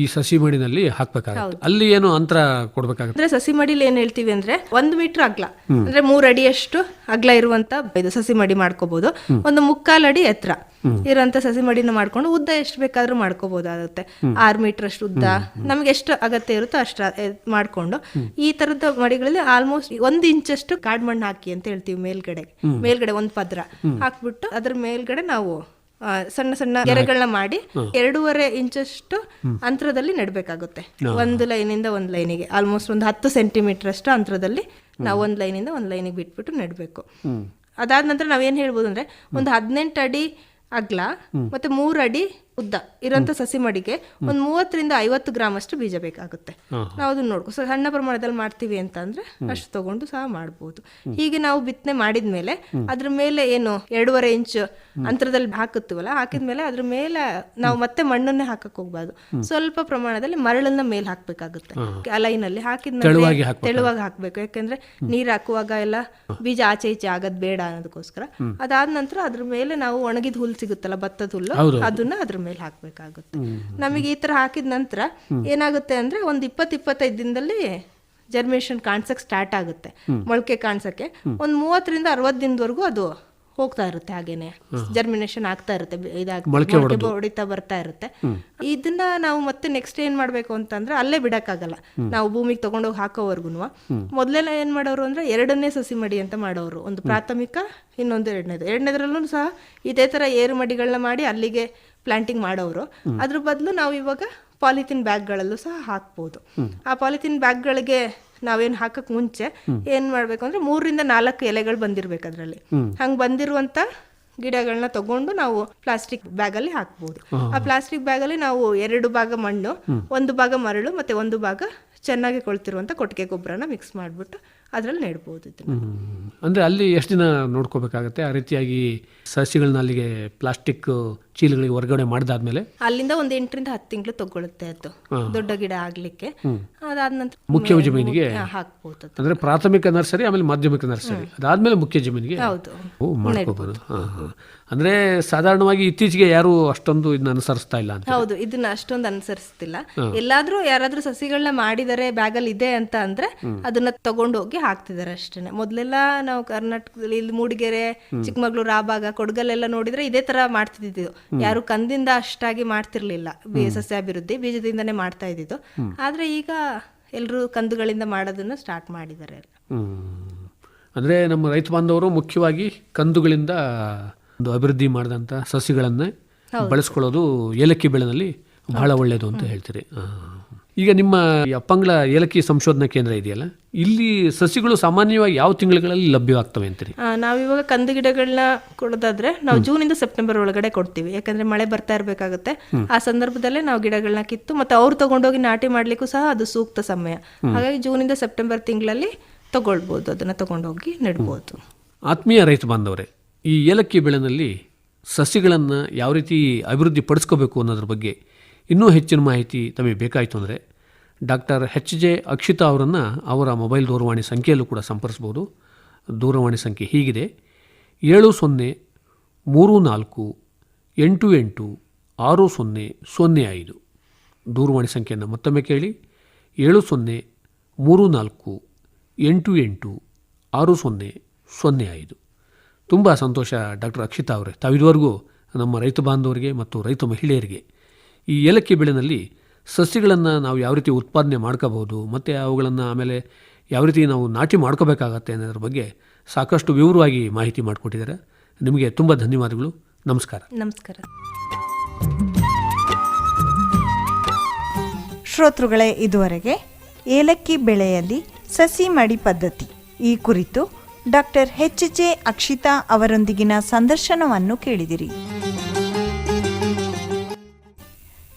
ಈ ಸಸಿ ಮಡಿನಲ್ಲಿ ಹಾಕ್ಬೇಕಾಗುತ್ತೆ. ಅಲ್ಲಿ ಏನು ಅಂತರ ಕೊಡ್ಬೇಕಾಗುತ್ತೆ? ಅಂದ್ರೆ ಸಸಿ ಮಡಿಲಿ ಏನ್ ಹೇಳ್ತೀವಿ ಅಂದ್ರೆ ಒಂದು ಮೀಟರ್ ಅಗ್ಲ. ಅಂದ್ರೆ ಮೂರ್ ಅಡಿಯಷ್ಟು ಅಗ್ಲ ಇರುವಂತ ಇದು ಸಸಿ ಮಡಿ ಮಾಡ್ಕೋಬಹುದು ಒಂದು ಮುಕ್ಕಾಲ್ ಅಡಿ ಎತ್ತರ ಇರುವಂತ ಸಸಿ ಮಡಿನ ಮಾಡ್ಕೊಂಡು ಉದ್ದ ಎಷ್ಟು ಬೇಕಾದ್ರೂ ಮಾಡ್ಕೋಬಹುದಾಗುತ್ತೆ ಆರ್ ಮೀಟರ್ ಅಷ್ಟು ಉದ್ದ. ನಮ್ಗೆ ಎಷ್ಟು ಅಗತ್ಯ ಇರುತ್ತೋ ಅಷ್ಟು ಮಾಡ್ಕೊಂಡು ಈ ತರದ ಮಡಿಗಳಲ್ಲಿ ಆಲ್ಮೋಸ್ಟ್ ಒಂದ್ ಇಂಚಷ್ಟು ಕಾಡ್ ಮಣ್ಣು ಹಾಕಿ ಅಂತ ಹೇಳ್ತೀವಿ ಮೇಲ್ಗಡೆ. ಮೇಲ್ಗಡೆ ಒಂದು ಪದ್ರ ಹಾಕ್ಬಿಟ್ಟು ಅದ್ರ ಮೇಲ್ಗಡೆ ನಾವು ಸಣ್ಣ ಸಣ್ಣ ಗೆರೆಗಳನ್ನ ಮಾಡಿ ಎರಡೂವರೆ ಇಂಚಷ್ಟು ಅಂತರದಲ್ಲಿ ನೆಡ್ಬೇಕಾಗುತ್ತೆ. ಒಂದು ಲೈನಿಂದ ಒಂದು ಲೈನಿಗೆ. ಆಲ್ಮೋಸ್ಟ್ ಒಂದು ಹತ್ತು ಸೆಂಟಿಮೀಟರ್ ಅಷ್ಟು ಅಂತರದಲ್ಲಿ ನಾವು ಒಂದು ಲೈನಿಂದ ಒಂದು ಲೈನಿಗೆ ಬಿಟ್ಬಿಟ್ಟು ನೆಡಬೇಕು. ಅದಾದ ನಂತರ ನಾವೇನು ಹೇಳ್ಬೋದು ಅಂದ್ರೆ ಒಂದು ಹದಿನೆಂಟು ಅಡಿ ಅಗ್ಲ ಮತ್ತೆ ಮೂರು ಅಡಿ ಉದ್ದ ಇರೋಂಥ ಸಸಿ ಮಡಿಗೆ ಒಂದು ಮೂವತ್ತರಿಂದ ಐವತ್ತು ಗ್ರಾಮ್ ಅಷ್ಟು ಬೀಜ ಬೇಕಾಗುತ್ತೆ. ನಾವು ಅದನ್ನ ನೋಡ್ಕೊ ಸೊ ಸಣ್ಣ ಪ್ರಮಾಣದಲ್ಲಿ ಮಾಡ್ತೀವಿ ಅಂತ ಅಂದ್ರೆ ಅಷ್ಟು ತಗೊಂಡು ಸಹ ಮಾಡಬಹುದು ಹೀಗೆ ನಾವು ಬಿತ್ತನೆ ಮಾಡಿದ್ಮೇಲೆ ಅದ್ರ ಮೇಲೆ ಏನು ಎರಡೂವರೆ ಇಂಚ್ ಅಂತರದಲ್ಲಿ ಹಾಕುತ್ತೀವಲ್ಲ ಹಾಕಿದ್ಮೇಲೆ ಅದ್ರ ಮೇಲೆ ನಾವು ಮತ್ತೆ ಮಣ್ಣನ್ನೇ ಹಾಕಕ್ ಹೋಗ್ಬಾರ್ದು. ಸ್ವಲ್ಪ ಪ್ರಮಾಣದಲ್ಲಿ ಮರಳನ್ನ ಮೇಲೆ ಹಾಕ್ಬೇಕಾಗುತ್ತೆ. ಅಲ್ಲಿ ಹಾಕಿದ್ಮೇಲೆ ತೆಳುವಾಗಿ ಹಾಕ್ಬೇಕು. ತೆಳುವಾಗಿ ಹಾಕ್ಬೇಕು. ಯಾಕಂದ್ರೆ ನೀರ್ ಹಾಕುವಾಗ ಎಲ್ಲ ಬೀಜ ಆಚೆ ಈಚೆ ಆಗದ್ ಬೇಡ ಅನ್ನೋದಕ್ಕೋಸ್ಕರ. ಅದಾದ ನಂತರ ಅದ್ರ ಮೇಲೆ ನಾವು ಒಣಗಿದ ಹುಲ್ ಸಿಗುತ್ತಲ್ಲ ಭತ್ತದ ಹುಲ್ಲು ಅದನ್ನ ಅದ್ರ ಮೇಲೆ ಹಾಕ್ಬೇಕಾಗುತ್ತೆ. ನಮಗೆ ಈ ತರ ಹಾಕಿದ ನಂತರ ಏನಾಗುತ್ತೆ ಅಂದ್ರೆ ಒಂದು ಇಪ್ಪತ್ತು ಇಪ್ಪತ್ತೈದು ದಿನದಲ್ಲಿ ಜರ್ಮಿನೇಷನ್ ಕಾಣಿಸೋಕೆ ಸ್ಟಾರ್ಟ್ ಆಗುತ್ತೆ. ಮೊಳಕೆ ಕಾಣ್ಸಕ್ಕೆ. ಒಂದು ಮೂವತ್ತರಿಂದ ಅರವತ್ತು ದಿನದವರೆಗೂ ಅದು ಹೋಗ್ತಾ ಇರುತ್ತೆ ಹಾಗೇನೆ. ಜರ್ಮಿನೇಷನ್ ಆಗ್ತಾ ಇರುತ್ತೆ ಮೊಳಕೆ ಹೊಡಿತಾ ಬರ್ತಾ ಇರುತ್ತೆ. ಇದನ್ನ ನಾವು ಮತ್ತೆ ನೆಕ್ಸ್ಟ್ ಏನ್ ಮಾಡ್ಬೇಕು ಅಂತಂದ್ರೆ ಅಲ್ಲೇ ಬಿಡಕ್ಕಾಗಲ್ಲ. ನಾವು ಭೂಮಿಗೆ ತಗೊಂಡೋಗಿ ಹಾಕೋವರ್ಗುನು. ಮೊದ್ಲೆಲ್ಲ ಏನ್ ಮಾಡೋರು ಅಂದ್ರೆ ಎರಡನೇ ಸಸಿ ಮಡಿ ಅಂತ ಮಾಡೋರು. ಒಂದು ಪ್ರಾಥಮಿಕ ಇನ್ನೊಂದು ಎರಡನೇದು. ಎರಡನೇದ್ರಲ್ಲೂ ಸಹ ಇದೇ ತರ ಏರು ಮಡಿಗಳನ್ನ ಮಾಡಿ ಅಲ್ಲಿಗೆ ಪ್ಲಾಂಟಿಂಗ್ ಮಾಡೋರು. ಅದ್ರ ಬದಲು ನಾವು ಇವಾಗ ಪಾಲಿಥಿನ್ ಬ್ಯಾಗ್ಗಳಲ್ಲೂ ಸಹ ಹಾಕ್ಬೋದು. ಆ ಪಾಲಿಥಿನ್ ಬ್ಯಾಗ್ಗಳಿಗೆ ನಾವೇನು ಹಾಕಕ್ ಮುಂಚೆ ಏನ್ ಮಾಡ್ಬೇಕು ಅಂದ್ರೆ ಮೂರರಿಂದ ನಾಲ್ಕು ಎಲೆಗಳು ಬಂದಿರ್ಬೇಕು ಅದ್ರಲ್ಲಿ. ಹಂಗ್ ಬಂದಿರುವಂತ ಗಿಡಗಳನ್ನ ತಗೊಂಡು ನಾವು ಪ್ಲಾಸ್ಟಿಕ್ ಬ್ಯಾಗ್ ಅಲ್ಲಿ ಹಾಕ್ಬೋದು. ಆ ಪ್ಲಾಸ್ಟಿಕ್ ಬ್ಯಾಗ್ ಅಲ್ಲಿ ನಾವು ಎರಡು ಭಾಗ ಮಣ್ಣು ಒಂದು ಭಾಗ ಮರಳು ಮತ್ತೆ ಒಂದು ಭಾಗ ಚೆನ್ನಾಗಿ ಕೊಳ್ತಿರುವಂತ ಕೊಟ್ಟಿಗೆ ಗೊಬ್ಬರನ ಮಿಕ್ಸ್ ಮಾಡ್ಬಿಟ್ಟು ಅದ್ರಲ್ಲಿ ನೆಡ್ಬೋದು ಇದನ್ನ. ಅಂದ್ರೆ ಅಲ್ಲಿ ಎಷ್ಟು ದಿನ ನೋಡ್ಕೋಬೇಕಾಗತ್ತೆ? ಆ ರೀತಿಯಾಗಿ ಸಸಿಗಳನ್ನ ಅಲ್ಲಿಗೆ ಪ್ಲಾಸ್ಟಿಕ್ ಚೀಲಗಳಿಗೆ ವರ್ಗಾವಣೆ ಮಾಡಿದಾದ್ಮೇಲೆ? ಅಲ್ಲಿಂದ ಒಂದು ಎಂಟರಿಂದ ಹತ್ತು ತಿಂಗಳು ತಗೊಳುತ್ತೆ ಅದು. ದೊಡ್ಡ ಗಿಡ ಆಗ್ಲಿಕ್ಕೆ. ಅದಾದ ನಂತರ ಮುಖ್ಯ ಜಮೀನಿಗೆ? ಹಾಕಬಹುದು ಹಾಕ್ಬೋದು ಅಂದ್ರೆ ಪ್ರಾಥಮಿಕ ನರ್ಸರಿ ಆಮೇಲೆ ಮಾಧ್ಯಮಿಕ ನರ್ಸರಿ. ಅದಾದ್ಮೇಲೆ ಮುಖ್ಯ ಜಮೀನಿಗೆ? ಹೌದು. ಓ, ಮಾಡ್ಕೋಬೋದು. ಹಾ, ಹಾ. ಅಂದ್ರೆ ಸಾಧಾರಣವಾಗಿ ಇತ್ತೀಚೆಗೆ ಯಾರು ಅಷ್ಟೊಂದು ಇದನ್ನ ಅನುಸರಿಸ್ತಾ ಇಲ್ಲ ಅಂತ. ಹೌದು ಇದನ್ನ ಅಷ್ಟೊಂದು ಅನುಸರಿಸ್ತಿಲ್ಲ. ಎಲ್ಲಾದ್ರೂ ಯಾರಾದ್ರೂ ಸಸಿಗಳನ್ನ ಮಾಡಿದರೆ ಬ್ಯಾಗಲ್ಲಿ ಇದೆ ಅಂತ ಅಂದ್ರೆ ಅದನ್ನ ತಗೊಂಡೋಗಿ ಹಾಕ್ತಿದಾರೆ ಅಷ್ಟೇನೆ. ಮೊದ್ಲೆಲ್ಲ ನಾವು ಕರ್ನಾಟಕದಲ್ಲಿ ಇಲ್ಲಿ ಮೂಡಿಗೆರೆ ಚಿಕ್ಕಮಗಳೂರು ಆ ಭಾಗ ಕೊಡಗಲ್ಲೆಲ್ಲ ನೋಡಿದ್ರೆ ಇದೇ ತರ ಮಾಡ್ತಿದ್ದಿದ್ದು. ಯಾರು ಕಂದಿಂದ ಅಷ್ಟಾಗಿ ಮಾಡ್ತಿರ್ಲಿಲ್ಲ ಸಸ್ಯ ಅಭಿವೃದ್ಧಿ ಬೀಜದಿಂದನೇ ಮಾಡ್ತಾ ಇದ್ದಿದ್ದು. ಆದ್ರೆ ಈಗ ಎಲ್ಲರೂ ಕಂದುಗಳಿಂದ ಮಾಡೋದನ್ನು ಸ್ಟಾರ್ಟ್ ಮಾಡಿದ್ದಾರೆ. ಅಂದ್ರೆ ನಮ್ಮ ರೈತ ಬಾಂಧವರು ಮುಖ್ಯವಾಗಿ ಕಂದುಗಳಿಂದ ಒಂದು ಅಭಿವೃದ್ಧಿ ಮಾಡಿದಂಥ ಸಸಿಗಳನ್ನೇ ಬಳಸ್ಕೊಳ್ಳೋದು ಏಲಕ್ಕಿ ಬೆಳೆನಲ್ಲಿ ಬಹಳ ಒಳ್ಳೆಯದು ಅಂತ ಹೇಳ್ತೀರಿ. ಈಗ ನಿಮ್ಮ ಅಪ್ಪಂಗಳ ಏಲಕ್ಕಿ ಸಂಶೋಧನಾ ಕೇಂದ್ರ ಇದೆಯಲ್ಲ ಇಲ್ಲಿ ಸಸಿಗಳು ಸಾಮಾನ್ಯವಾಗಿ ಯಾವ ತಿಂಗಳುಗಳಲ್ಲಿ ಲಭ್ಯವಾಗ್ತವೆ ಅಂತೀರಿ? ನಾವಿವಾಗ ಕಂದು ಗಿಡಗಳನ್ನ ಕೊಡೋದಾದ್ರೆ ನಾವು ಜೂನ್ ಇಂದ ಸೆಪ್ಟೆಂಬರ್ ಒಳಗಡೆ ಕೊಡ್ತೀವಿ. ಯಾಕಂದ್ರೆ ಮಳೆ ಬರ್ತಾ ಇರಬೇಕಾಗುತ್ತೆ. ಆ ಸಂದರ್ಭದಲ್ಲೇ ನಾವು ಗಿಡಗಳನ್ನ ಕಿತ್ತು ಮತ್ತೆ ಅವ್ರು ತಗೊಂಡೋಗಿ ನಾಟಿ ಮಾಡ್ಲಿಕ್ಕೂ ಸಹ ಅದು ಸೂಕ್ತ ಸಮಯ. ಹಾಗಾಗಿ ಜೂನ್ ಇಂದ ಸೆಪ್ಟೆಂಬರ್ ತಿಂಗಳಲ್ಲಿ ತಗೊಳ್ಬೋದು ಅದನ್ನ ತಗೊಂಡೋಗಿ ನೆಡ್ಬೋದು. ಆತ್ಮೀಯ ರೈತ ಬಾಂಧವರೇ ಈ ಏಲಕ್ಕಿ ಬೆಳೆನಲ್ಲಿ ಸಸಿಗಳನ್ನು ಯಾವ ರೀತಿ ಅಭಿವೃದ್ಧಿ ಪಡಿಸ್ಕೋಬೇಕು ಅನ್ನೋದ್ರ ಬಗ್ಗೆ ಇನ್ನೂ ಹೆಚ್ಚಿನ ಮಾಹಿತಿ ತಮಗೆ ಬೇಕಾಯಿತು ಅಂದರೆ ಡಾಕ್ಟರ್ ಎಚ್ ಜೆ ಅಕ್ಷಿತಾ ಅವರನ್ನು ಅವರ ಮೊಬೈಲ್ ದೂರವಾಣಿ ಸಂಖ್ಯೆಯಲ್ಲೂ ಕೂಡ ಸಂಪರ್ಸ್ಬೋದು. ದೂರವಾಣಿ ಸಂಖ್ಯೆ ಹೀಗಿದೆ. ಏಳು ಸೊನ್ನೆ ಮೂರು ನಾಲ್ಕು ಎಂಟು ಎಂಟು ಆರು ಸೊನ್ನೆ ಸೊನ್ನೆ ಐದು. ದೂರವಾಣಿ ಸಂಖ್ಯೆಯನ್ನು ಮತ್ತೊಮ್ಮೆ ಕೇಳಿ. ಏಳು ಸೊನ್ನೆ ಮೂರು ನಾಲ್ಕು ಎಂಟು ಎಂಟು ಆರು ಸೊನ್ನೆ ಸೊನ್ನೆ ಐದು. ತುಂಬ ಸಂತೋಷ ಡಾಕ್ಟರ್ ಅಕ್ಷಿತಾ ಅವರೇ. ತಾವಿದುವರೆಗೂ ನಮ್ಮ ರೈತ ಬಾಂಧವರಿಗೆ ಮತ್ತು ರೈತ ಮಹಿಳೆಯರಿಗೆ ಈ ಏಲಕ್ಕಿ ಬೆಳೆನಲ್ಲಿ ಸಸ್ಯಗಳನ್ನು ನಾವು ಯಾವ ರೀತಿ ಉತ್ಪಾದನೆ ಮಾಡ್ಕೋಬೋದು ಮತ್ತು ಅವುಗಳನ್ನು ಆಮೇಲೆ ಯಾವ ರೀತಿ ನಾವು ನಾಟಿ ಮಾಡ್ಕೋಬೇಕಾಗತ್ತೆ ಅನ್ನೋದ್ರ ಬಗ್ಗೆ ಸಾಕಷ್ಟು ವಿವರವಾಗಿ ಮಾಹಿತಿ ಮಾಡಿಕೊಟ್ಟಿದ್ದಾರೆ. ನಿಮಗೆ ತುಂಬ ಧನ್ಯವಾದಗಳು. ನಮಸ್ಕಾರ. ನಮಸ್ಕಾರ. ಶ್ರೋತೃಗಳೇ, ಇದುವರೆಗೆ ಏಲಕ್ಕಿ ಬೆಳೆಯಲ್ಲಿ ಸಸಿ ಮಡಿ ಪದ್ಧತಿ. ಈ ಕುರಿತು ಡಾಕ್ಟರ್ ಎಚ್ ಜೆ ಅಕ್ಷಿತಾ ಅವರೊಂದಿಗಿನ ಸಂದರ್ಶನವನ್ನು ಕೇಳಿದಿರಿ.